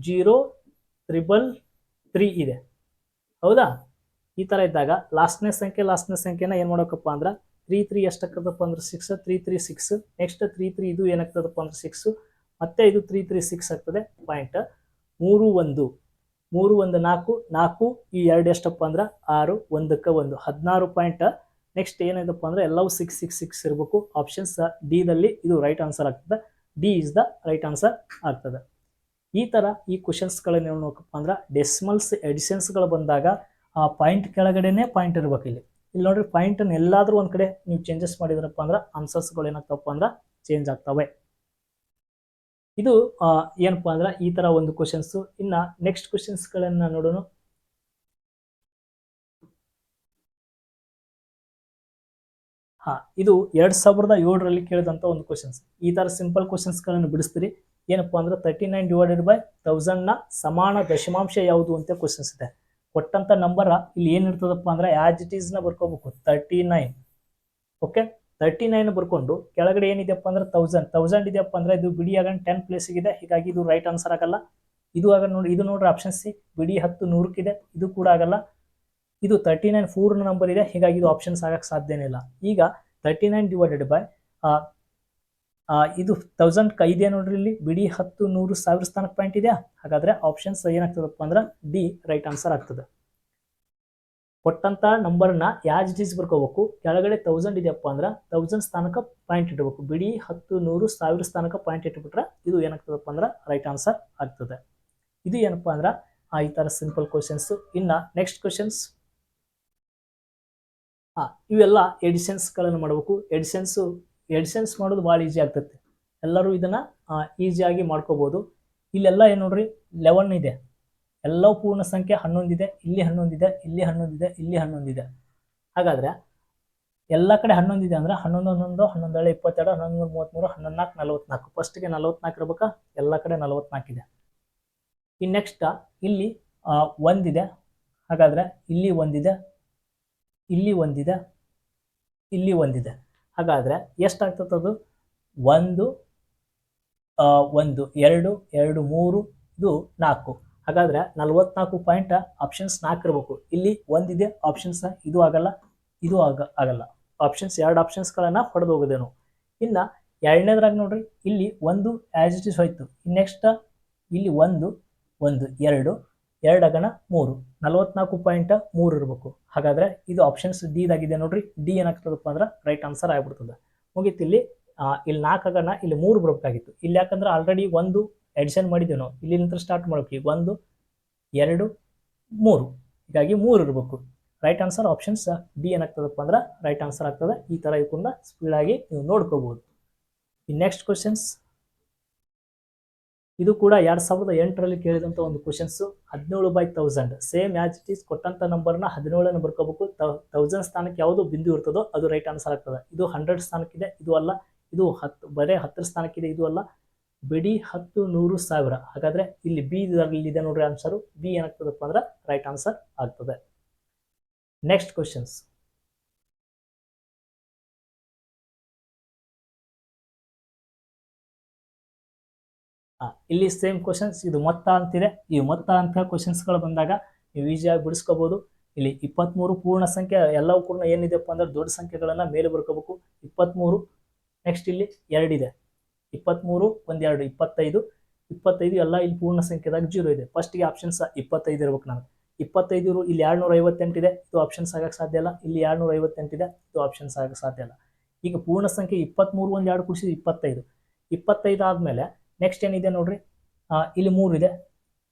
zero triple three ಇದೆ. ಹೌದಾ? ಈ ಥರ ಇದ್ದಾಗ ಲಾಸ್ಟ್ನೇ ಸಂಖ್ಯೆ ಲಾಸ್ಟ್ನೇ ಸಂಖ್ಯೆನ ಏನು ಮಾಡೋಕಪ್ಪ ಅಂದ್ರೆ ತ್ರೀ ತ್ರೀ ಎಷ್ಟಾಗ್ತದಪ್ಪ ಅಂದ್ರೆ six three three six next three three ಇದು ಏನಾಗ್ತದಪ್ಪ ಅಂದ್ರೆ ಸಿಕ್ಸ್ ಮತ್ತೆ ಇದು ತ್ರೀ ತ್ರೀ ಸಿಕ್ಸ್ ಆಗ್ತದೆ. ಪಾಯಿಂಟ್ ಮೂರು ಒಂದು. ಮೂರು ಒಂದು ನಾಲ್ಕು ನಾಲ್ಕು, ಈ ಎರಡು ಎಷ್ಟಪ್ಪ ಅಂದ್ರೆ ಆರು, ಒಂದಕ್ಕೆ ಒಂದು. ಹದಿನಾರು ಪಾಯಿಂಟ್ ನೆಕ್ಸ್ಟ್ ಏನಿದಪ್ಪ ಅಂದ್ರೆ ಎಲ್ಲವೂ ಸಿಕ್ಸ್ ಸಿಕ್ಸ್ ಸಿಕ್ಸ್ ಇರಬೇಕು. ಆಪ್ಷನ್ಸ್ ಡಿದಲ್ಲಿ ಇದು ರೈಟ್ ಆನ್ಸರ್ ಆಗ್ತದೆ. D is the right answer ಆಗ್ತದೆ. ಈ ಥರ ಈ ಕ್ವಶನ್ಸ್ಗಳನ್ನ ಏನು ನೋಡಪ್ಪ ಅಂದ್ರೆ ಡೆಸಿಮಲ್ಸ್ ಎಡಿಷನ್ಸ್ಗಳು ಬಂದಾಗ ಆ ಪಾಯಿಂಟ್ ಕೆಳಗಡೆನೇ ಪಾಯಿಂಟ್ ಇರ್ಬೇಕು ಇಲ್ಲಿ. ಇಲ್ಲಿ ನೋಡ್ರಿ ಪಾಯಿಂಟನ್ನು ಎಲ್ಲಾದ್ರೂ ಒಂದು ಕಡೆ ನೀವು ಚೇಂಜಸ್ ಮಾಡಿದ್ರಪ್ಪ ಅಂದ್ರೆ ಆನ್ಸರ್ಸ್ಗಳು ಏನಾಗ್ತವಪ್ಪ ಅಂದ್ರೆ ಚೇಂಜ್ ಆಗ್ತವೆ. ಇದು ಏನಪ್ಪ ಅಂದ್ರೆ ಈ ತರ ಒಂದು ಕ್ವಶನ್ಸ್ ಇನ್ನ ನೆಕ್ಸ್ಟ್ ಕ್ವಶನ್ಸ್ಗಳನ್ನು ನೋಡೋಣ. ಹಾ, ಇದು ಎರಡು ಸಾವಿರದ ಏಳರಲ್ಲಿ ಕೇಳಿದಂತ ಒಂದು ಕ್ವಶನ್ಸ್ ಈ ತರ ಸಿಂಪಲ್ ಕ್ವಶನ್ಸ್ಗಳನ್ನು ಬಿಡಿಸ್ತೀರಿ. ಏನಪ್ಪಾ ಅಂದ್ರೆ ತರ್ಟಿ ನೈನ್ ಡಿವೈಡೆಡ್ ಬೈ ತೌಸಂಡ್ನ ಸಮಾನ ದಶಮಾಂಶ ಯಾವುದು ಅಂತ ಕ್ವಶನ್ಸ್ ಇದೆ. ಕೊಟ್ಟಂತ ನಂಬರ ಇಲ್ಲಿ ಏನಿರ್ತದಪ್ಪ ಅಂದ್ರೆ ಆಸ್ ಇಟ್ ಈಸ್ನ ಬರ್ಕೋಬೇಕು. Thirty nine okay thirty nine ಬರ್ಕೊಂಡು ಕೆಳಗಡೆ ಏನಿದೆಯಪ್ಪ ಅಂದ್ರೆ ತೌಸಂಡ್ ತೌಸಂಡ್ ಇದೆಯಪ್ಪ ಅಂದ್ರೆ ಇದು ಬಿಡಿ ಆಗ ಟೆನ್ ಪ್ಲೇಸಿಗಿದೆ ಹೀಗಾಗಿ ಇದು ರೈಟ್ ಆನ್ಸರ್ ಆಗಲ್ಲ. ಇದು ಆಗ ನೋಡಿ ಇದು ನೋಡ್ರಿ ಆಪ್ಷನ್ ಸಿ. ಬಿಡಿ ಹತ್ತು ನೂರಕ್ಕಿದೆ ಇದು. ಕೂಡ ಆಗಲ್ಲ. ಇದು ತರ್ಟಿ ನೈನ್ ಫೋರ್ ನಂಬರ್ ಇದೆ. ಹೀಗಾಗಿ ಇದು ಆಪ್ಷನ್ಸ್ ಆಗಕ್ಕೆ ಸಾಧ್ಯನೇ ಇಲ್ಲ. ಈಗ ತರ್ಟಿ ನೈನ್ ಡಿವೈಡೆಡ್ ಬೈ ಇದು ತೌಸಂಡ್ ಇದೆ ನೋಡ್ರಿ ಇಲ್ಲಿ. ಬಿಡಿ ಹತ್ತು ನೂರು ಸಾವಿರ ಸ್ಥಾನಕ್ಕೆ ಪಾಯಿಂಟ್ ಇದೆಯಾ? ಹಾಗಾದ್ರೆ ಆಪ್ಷನ್ಸ್ ಏನಾಗ್ತದಪ್ಪ ಅಂದ್ರೆ ಡಿ ರೈಟ್ ಆನ್ಸರ್ ಆಗ್ತದೆ. ಕೊಟ್ಟಂತ ನಂಬರ್ನ ಯಾಜ್ ಈಸ್ ಬರ್ಕೋಬೇಕು. ಕೆಳಗಡೆ ತೌಸಂಡ್ ಇದೆಯಪ್ಪ ಅಂದ್ರೆ ತೌಸಂಡ್ ಸ್ಥಾನಕ್ಕೆ ಪಾಯಿಂಟ್ ಇಡಬೇಕು. ಬಿಡಿ ಹತ್ತು ನೂರು ಸಾವಿರ ಸ್ಥಾನಕ್ಕೆ ಪಾಯಿಂಟ್ ಇಟ್ಬಿಟ್ರೆ ಇದು ಏನಾಗ್ತದಪ್ಪ ಅಂದ್ರೆ ರೈಟ್ ಆನ್ಸರ್ ಆಗ್ತದೆ. ಇದು ಏನಪ್ಪ ಅಂದ್ರೆ ಆ, ಈ ತರ ಸಿಂಪಲ್ ಕ್ವಶನ್ಸ್ ಇನ್ನ ನೆಕ್ಸ್ಟ್ ಕ್ವಶನ್ಸ್ ಹಾ ಇವೆಲ್ಲ ಎಡಿಷನ್ಸ್ಗಳನ್ನು ಮಾಡಬೇಕು. ಎಡಿಷನ್ಸ್ ಎಡಿಷನ್ಸ್ ಮಾಡೋದು ಭಾಳ ಈಸಿ ಆಗ್ತೈತೆ. ಎಲ್ಲರೂ ಇದನ್ನು ಈಸಿಯಾಗಿ ಮಾಡ್ಕೋಬೋದು. ಇಲ್ಲೆಲ್ಲ ಏನು ನೋಡ್ರಿ ಲೆವೆನ್ ಇದೆ. ಎಲ್ಲವೂ ಪೂರ್ಣ ಸಂಖ್ಯೆ ಹನ್ನೊಂದಿದೆ ಇಲ್ಲಿ ಹನ್ನೊಂದಿದೆ ಇಲ್ಲಿ ಹನ್ನೊಂದಿದೆ ಇಲ್ಲಿ ಹನ್ನೊಂದಿದೆ ಹಾಗಾದ್ರೆ, ಎಲ್ಲ ಕಡೆ ಹನ್ನೊಂದು ಇದೆ ಅಂದ್ರೆ ಹನ್ನೊಂದು ಹನ್ನೊಂದು ಹನ್ನೊಂದೇಳು ಇಪ್ಪತ್ತೆರಡು, ಹನ್ನೊಂದು ನೂರು ಮೂವತ್ತ್ಮೂರು, ಹನ್ನೊಂದು, ನಾಲ್ಕು ನಲ್ವತ್ನಾಲ್ಕು ಫಸ್ಟ್ಗೆ ನಲವತ್ತ್ನಾಲ್ಕು ಎಲ್ಲ ಕಡೆ ನಲವತ್ನಾಲ್ಕು ಇದೆ. ಇನ್ನು ನೆಕ್ಸ್ಟ್ ಇಲ್ಲಿ ಒಂದಿದೆ ಹಾಗಾದ್ರೆ, ಇಲ್ಲಿ ಒಂದಿದೆ ಇಲ್ಲಿ ಒಂದಿದೆ ಇಲ್ಲಿ ಒಂದಿದೆ ಹಾಗಾದ್ರೆ ಅದು? ಒಂದು ಒಂದು, ಎರಡು ಎರಡು, ಮೂರು, ಇದು ನಾಲ್ಕು. ಹಾಗಾದ್ರೆ ನಲವತ್ನಾಲ್ಕು ಪಾಯಿಂಟ್ ಆಪ್ಷನ್ಸ್ ನಾಲ್ಕು ಇರಬೇಕು. ಇಲ್ಲಿ ಒಂದಿದೆ ಆಪ್ಷನ್ಸ್ ಇದು ಆಗಲ್ಲ, ಇದು ಆಗ, ಆಗಲ್ಲ. ಆಪ್ಷನ್ಸ್ ಎರಡು ಆಪ್ಷನ್ಸ್ಗಳನ್ನು ಹೊಡೆದು ಹೋಗೋದೇನು ಇನ್ನು ಎರಡನೇದ್ರಾಗ ನೋಡ್ರಿ, ಇಲ್ಲಿ ಒಂದು ಆ್ಯಸ್ ಇಟ್ ಇಸ್ ಹೋಯ್ತು. ನೆಕ್ಸ್ಟ್ ಇಲ್ಲಿ ಒಂದು ಒಂದು, ಎರಡು ಎರಡು ಅಗಣ ಮೂರು. ನಲವತ್ನಾಲ್ಕು ಪಾಯಿಂಟ್ ಮೂರು ಇರಬೇಕು. ಹಾಗಾದ್ರೆ ಇದು ಆಪ್ಷನ್ಸ್ ಡಿ ಇದಾಗಿದೆ ನೋಡ್ರಿ. ಡಿ ಏನಾಗ್ತದಪ್ಪ ಅಂದ್ರೆ ರೈಟ್ ಆನ್ಸರ್ ಆಗ್ಬಿಡ್ತದೆ. ಮುಗೀತು ಇಲ್ಲಿ ಇಲ್ಲಿ ನಾಲ್ಕು ಅಗಣ, ಇಲ್ಲಿ ಮೂರು ಬರಬೇಕಾಗಿತ್ತು ಇಲ್ಲಿ ಯಾಕಂದ್ರೆ ಆಲ್ರೆಡಿ ಒಂದು ಎಡಿಷನ್ ಮಾಡಿದ್ದೀವಿ ನಾವು. ಇಲ್ಲಿಂದ ಸ್ಟಾರ್ಟ್ ಮಾಡ್ಬೇಕು. ಈಗ ಒಂದು, ಎರಡು, ಮೂರು. ಹೀಗಾಗಿ ಮೂರು ಇರಬೇಕು. ರೈಟ್ ಆನ್ಸರ್ ಆಪ್ಷನ್ಸ್ ಡಿ ಏನಾಗ್ತದಪ್ಪ ಅಂದ್ರೆ ರೈಟ್ ಆನ್ಸರ್ ಆಗ್ತದೆ. ಈ ಥರ ಸ್ಪೀಡ್ ಸ್ಪೀಡಾಗಿ ನೀವು ನೋಡ್ಕೋಬಹುದು ಈ ನೆಕ್ಸ್ಟ್ ಕ್ವಶನ್ಸ್ ಇದು ಕೂಡ ಎರಡು ಸಾವಿರದ ಎಂಟರಲ್ಲಿ ಕೇಳಿದಂಥ ಒಂದು ಕ್ವಶನ್ಸು ಹದಿನೇಳು by thousand same as it is ಕೊಟ್ಟಂಥ ನಂಬರ್ನ ಹದಿನೇಳನ್ನು ಬರ್ಕೋಬೇಕು ತೌಸಂಡ್ ಸ್ಥಾನಕ್ಕೆ ಯಾವುದು ಬಿಂದು ಇರ್ತದೋ ಅದು ರೈಟ್ ಆನ್ಸರ್ ಆಗ್ತದೆ. ಇದು ಹಂಡ್ರೆಡ್ ಸ್ಥಾನಕ್ಕಿದೆ, ಇದು ಅಲ್ಲ. ಇದು ಹತ್ತು ಬರೇ ಹತ್ತರ ಸ್ಥಾನಕ್ಕಿದೆ, ಇದು ಅಲ್ಲ. ಬಿಡಿ ಹತ್ತು ನೂರು ಸಾವಿರ. ಹಾಗಾದ್ರೆ ಇಲ್ಲಿ ಬಿ ಇದೆ ನೋಡ್ರಿ ಆನ್ಸರು ಬಿ ಏನಾಗ್ತದಪ್ಪ ಅಂದ್ರೆ ರೈಟ್ ಆನ್ಸರ್ ಆಗ್ತದೆ. ನೆಕ್ಸ್ಟ್ ಕ್ವಶನ್ಸ್ ಇಲ್ಲಿ ಸೇಮ್ ಕ್ವಶನ್ಸ್ ಇದು ಮೊತ್ತ ಅಂತಿದೆ. ಈ ಮೊತ್ತ ಅಂತ ಕ್ವಶನ್ಸ್ಗಳು ಬಂದಾಗ ನೀವು ಈಸಿಯಾಗಿ ಬಿಡಿಸ್ಕೋಬಹುದು ಇಲ್ಲಿ ಇಪ್ಪತ್ತ್ಮೂರು ಪೂರ್ಣ ಸಂಖ್ಯೆ, ಎಲ್ಲವೂ ಕೂಡ ಏನಿದೆಪ್ಪ ಅಂದ್ರೆ ದೊಡ್ಡ ಸಂಖ್ಯೆಗಳನ್ನ ಮೇಲೆ ಬರ್ಕೋಬೇಕು. ಇಪ್ಪತ್ತ್ಮೂರು ನೆಕ್ಸ್ಟ್ ಇಲ್ಲಿ ಎರಡಿದೆ ಇಪ್ಪತ್ತ್ಮೂರು ಒಂದೆರಡು, ಇಪ್ಪತ್ತೈದು. ಇಪ್ಪತ್ತೈದು ಎಲ್ಲ ಇಲ್ಲಿ ಪೂರ್ಣ ಸಂಖ್ಯೆದಾಗ ಜೀರೋ ಇದೆ. ಫಸ್ಟ್ಗೆ ಆಪ್ಷನ್ಸ್ ಇಪ್ಪತ್ತೈದು ಇರ್ಬೇಕು ನಾನು ಇಪ್ಪತ್ತೈದು ಇಲ್ಲಿ ಎರಡ್ನೂರ ಐವತ್ತೆಂಟಿದೆ ಇದು ಆಪ್ಷನ್ಸ್ ಆಗಕ್ಕೆ ಸಾಧ್ಯ ಇಲ್ಲ. ಇಲ್ಲಿ ಎರಡ್ನೂರ ಐವತ್ತೆಂಟಿದೆ ಇದು ಆಪ್ಷನ್ಸ್ ಆಗಕ್ಕೆ ಸಾಧ್ಯ ಇಲ್ಲ. ಈಗ ಪೂರ್ಣ ಸಂಖ್ಯೆ ಇಪ್ಪತ್ತ್ಮೂರು ಒಂದು ಎರಡು ಕುಡಿಸಿ ಇಪ್ಪತ್ತೈದು. ಇಪ್ಪತ್ತೈದು ಆದಮೇಲೆ ನೆಕ್ಸ್ಟ್ ಏನಿದೆ ನೋಡ್ರಿ? ಇಲ್ಲಿ ಮೂರು ಇದೆ.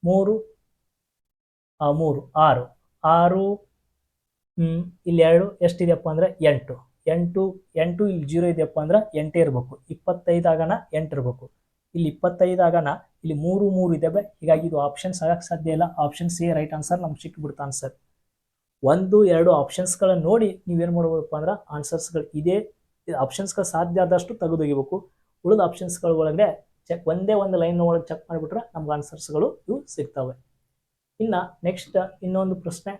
ಮೂರು ಮೂರು, ಆರು. ಆರು ಇಲ್ಲಿ ಎರಡು, ಎಷ್ಟಿದೆಯಪ್ಪ ಅಂದ್ರೆ ಎಂಟು. ಎಂಟು ಎಂಟು ಇಲ್ಲಿ ಜೀರೋ ಇದೆಯಪ್ಪ ಅಂದ್ರೆ ಎಂಟೇ ಇರಬೇಕು. ಇಪ್ಪತ್ತೈದು ಆಗೋಣ ಎಂಟು ಇರಬೇಕು. ಇಲ್ಲಿ ಇಪ್ಪತ್ತೈದು ಆಗೋಣ, ಇಲ್ಲಿ ಮೂರು ಮೂರು ಇದ್ದಾವೆ ಹೀಗಾಗಿ ಇದು ಆಪ್ಷನ್ಸ್ ಆಗಕ್ಕೆ ಸಾಧ್ಯ ಇಲ್ಲ. ಆಪ್ಷನ್ ಸಿ ರೈಟ್ ಆನ್ಸರ್ ನಮ್ಗೆ ಸಿಕ್ಕಿಬಿಡ್ತಾ ಆನ್ಸರ್ ಒಂದು, ಎರಡು ಆಪ್ಷನ್ಸ್ಗಳನ್ನು ನೋಡಿ ನೀವೇನು ಮಾಡ್ಬೋದಪ್ಪ ಅಂದ್ರೆ ಆನ್ಸರ್ಸ್ಗಳು ಇದೇ ಆಪ್ಷನ್ಸ್ಗಳು ಸಾಧ್ಯ ಆದಷ್ಟು ತೆಗೆದೊಗಿಬೇಕು. ಉಳಿದ ಆಪ್ಷನ್ಸ್ಗಳ ಒಳಗಡೆ ಚೆಕ್ ಒಂದೇ ಒಂದು ಲೈನ್ ಒಳಗೆ ಚೆಕ್ ಮಾಡಿಬಿಟ್ರೆ ನಮ್ಗೆ ಆನ್ಸರ್ಸ್ಗಳು ಇವು ಸಿಗ್ತವೆ. ಇನ್ನು ನೆಕ್ಸ್ಟ್ ಇನ್ನೊಂದು ಪ್ರಶ್ನೆ.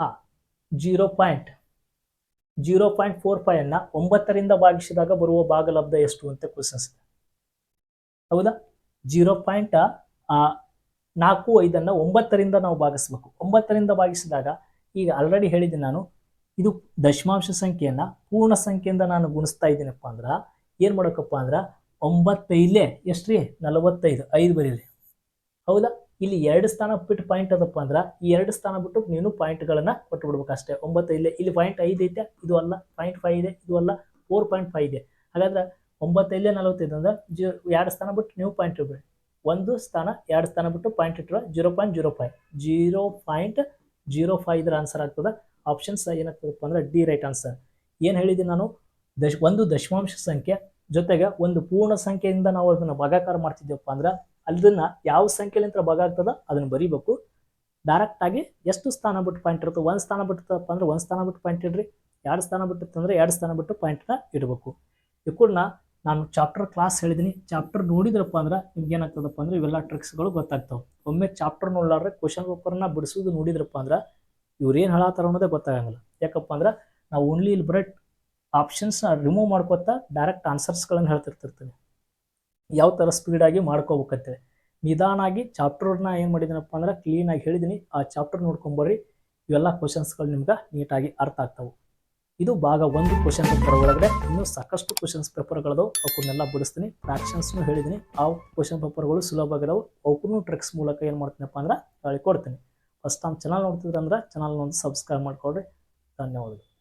ಆ zero point zero point four five ಅನ್ನ ಒಂಬತ್ತರಿಂದ ಭಾಗಿಸಿದಾಗ ಬರುವ ಭಾಗಲಬ್ಧ ಎಷ್ಟು ಅಂತ ಕ್ವಶನ್ಸ್ ಇದೆ. ಹೌದಾ? ಜೀರೋ ಪಾಯಿಂಟ್ ನಾಲ್ಕು ಐದನ್ನು ಒಂಬತ್ತರಿಂದ ನಾವು ಭಾಗಿಸ್ಬೇಕು. ಒಂಬತ್ತರಿಂದ ಭಾಗಿಸಿದಾಗ ಈಗ ಆಲ್ರೆಡಿ ಹೇಳಿದ್ದೀನಿ ನಾನು ಇದು ದಶಮಾಂಶ ಸಂಖ್ಯೆಯನ್ನ ಪೂರ್ಣ ಸಂಖ್ಯೆಯಿಂದ ನಾನು ಗುಣಿಸ್ತಾ ಇದ್ದೀನಪ್ಪ ಅಂದ್ರೆ ಏನು ಮಾಡೋಕಪ್ಪ ಅಂದ್ರೆ ಒಂಬತ್ತೈದಲೇ ಎಷ್ಟ್ರಿ? ನಲವತ್ತೈದು, ಐದು ಬರೀರಿ. ಹೌದಾ? ಇಲ್ಲಿ ಎರಡು ಸ್ಥಾನ ಬಿಟ್ಟು ಪಾಯಿಂಟ್ ಅದಪ್ಪ ಅಂದ್ರೆ ಈ ಎರಡು ಸ್ಥಾನ ಬಿಟ್ಟು ನೀನು ಪಾಯಿಂಟ್ಗಳನ್ನ ಕೊಟ್ಟು ಬಿಡ್ಬೇಕು ಅಷ್ಟೇ. ಒಂಬತ್ತೈದಲೇ, ಇಲ್ಲಿ ಪಾಯಿಂಟ್ ಐದು ಐತೆ, ಇದು ಅಲ್ಲ. ಪಾಯಿಂಟ್ ಫೈವ್ ಇದೆ, ಇದು ಅಲ್ಲ. ಫೋರ್ ಪಾಯಿಂಟ್ ಫೈವ್ ಇದೆ. ಹಾಗಾದ್ರೆ ಒಂಬತ್ತೈದಲೇ ನಲವತ್ತೈದು ಅಂದ್ರೆ ಜೀರೋ ಎರಡು ಸ್ಥಾನ ಬಿಟ್ಟು ನೀವು ಪಾಯಿಂಟ್ ಇಡ್ಬೇಡಿ ಒಂದು ಸ್ಥಾನ, ಎರಡು ಸ್ಥಾನ ಬಿಟ್ಟು ಪಾಯಿಂಟ್ ಇಟ್ಟರೆ zero point zero five zero point zero five ಇದ್ರ ಆನ್ಸರ್ ಆಗ್ತದೆ. ಆಪ್ಷನ್ಸ್ ಏನಾಗ್ತದಪ್ಪ ಅಂದ್ರೆ ಡಿ ರೈಟ್ ಆನ್ಸರ್ ಏನು ಹೇಳಿದ್ದೀನಿ ನಾನು? ದಶ, ಒಂದು ದಶಮಾಂಶ ಸಂಖ್ಯೆ, ಜೊತೆಗೆ ಒಂದು ಪೂರ್ಣ ಸಂಖ್ಯೆಯಿಂದ ನಾವು ಅದನ್ನು ಭಾಗಾಕಾರ ಮಾಡ್ತಿದ್ದೇವಪ್ಪ ಅಂದ್ರೆ ಅದನ್ನ ಯಾವ ಸಂಖ್ಯೆಲಿಂತ ಭಾಗ ಆಗ್ತದ ಅದನ್ನ ಬರೀಬೇಕು. ಡೈರೆಕ್ಟ್ ಆಗಿ ಎಷ್ಟು ಸ್ಥಾನ ಬಿಟ್ಟು ಪಾಯಿಂಟ್ ಇರುತ್ತೆ, ಒಂದು ಸ್ಥಾನ ಬಿಟ್ಟಪ್ಪ ಅಂದ್ರೆ ಒಂದು ಸ್ಥಾನ ಬಿಟ್ಟು ಪಾಯಿಂಟ್ ಇಡ್ರಿ. ಎರಡು ಸ್ಥಾನ ಬಿಟ್ಟಿತ್ತಂದ್ರೆ ಎರಡು ಸ್ಥಾನ ಬಿಟ್ಟು ಪಾಯಿಂಟ್ನ ಇಡಬೇಕು. ಕೂಡ ನಾನು ಚಾಪ್ಟರ್ ಕ್ಲಾಸ್ ಹೇಳಿದ್ದೀನಿ ಚಾಪ್ಟರ್ ನೋಡಿದ್ರಪ್ಪ ಅಂದ್ರೆ ನಿಮ್ಗೆ ಏನಾಗ್ತದಪ್ಪ ಅಂದ್ರೆ ಇವೆಲ್ಲ ಟ್ರಿಕ್ಸ್ಗಳು ಗೊತ್ತಾಗ್ತಾವೆ. ಒಮ್ಮೆ ಚಾಪ್ಟರ್ ನೋಡ್ಲಾರ್ರೆ ಕ್ವಶನ್ ಪೇಪರ್ನ ಬಿಡಿಸೋದು ನೋಡಿದ್ರಪ್ಪ ಅಂದ್ರೆ ಇವ್ರು ಏನು ಹೇಳತ್ತಾರ ಅನ್ನೋದೇ ಗೊತ್ತಾಗಂಗಿಲ್ಲ. ಯಾಕಪ್ಪ ಅಂದ್ರೆ ನಾವು ಓನ್ಲಿ ಇಲ್ಲಿ ಬರೇ ಆಪ್ಷನ್ಸ್ ರಿಮೂವ್ ಮಾಡ್ಕೊತಾ ಡೈರೆಕ್ಟ್ ಆನ್ಸರ್ಸ್ಗಳನ್ನು ಹೇಳ್ತಿರ್ತಿರ್ತೀನಿ ಯಾವ ಥರ ಸ್ಪೀಡಾಗಿ ಮಾಡ್ಕೋಬೇಕಂತೇಳಿ. ನಿಧಾನಾಗಿ ಚಾಪ್ಟರ್ನ ಏನು ಮಾಡಿದ್ದೀನಪ್ಪ ಅಂದ್ರೆ ಕ್ಲೀನಾಗಿ ಹೇಳಿದ್ದೀನಿ ಆ ಚಾಪ್ಟರ್ ನೋಡ್ಕೊಂಬರ್ರಿ ಇವೆಲ್ಲ ಕ್ವಶನ್ಸ್ಗಳು ನಿಮ್ಗೆ ನೀಟಾಗಿ ಅರ್ಥ ಆಗ್ತವೆ. ಇದು ಭಾಗ ಒಂದು ಕ್ವಶನ್ ಪೇಪರ್ ಒಳಗಡೆ. ಇನ್ನೂ ಸಾಕಷ್ಟು ಕ್ವಶನ್ಸ್ ಪೇಪರ್ಗಳದಾವು ಅವಕ್ಕನ್ನೆಲ್ಲ ಬಿಡಿಸ್ತೀನಿ. ಫ್ರಾಕ್ಷನ್ಸ್ನು ಹೇಳಿದ್ದೀನಿ ಆ ಕ್ವಶನ್ ಪೇಪರ್ಗಳು ಸುಲಭ ಆಗಿದಾವೆ. ಅವಕ್ಕೂ ಟ್ರಿಕ್ಸ್ ಮೂಲಕ ಏನು ಮಾಡ್ತೀನಪ್ಪ ಅಂದ್ರೆ ಹೇಳಿ ಕೊಡ್ತೀನಿ ಫಸ್ಟ್ ನಮ್ಮ ಚಾನಲ್ ನೋಡ್ತಿದ್ರಂದ್ರೆ ಚಾನಲ್ನ ಒಂದು ಸಬ್ಸ್ಕ್ರೈಬ್ ಮಾಡ್ಕೊಳ್ರಿ. ಧನ್ಯವಾದಗಳು.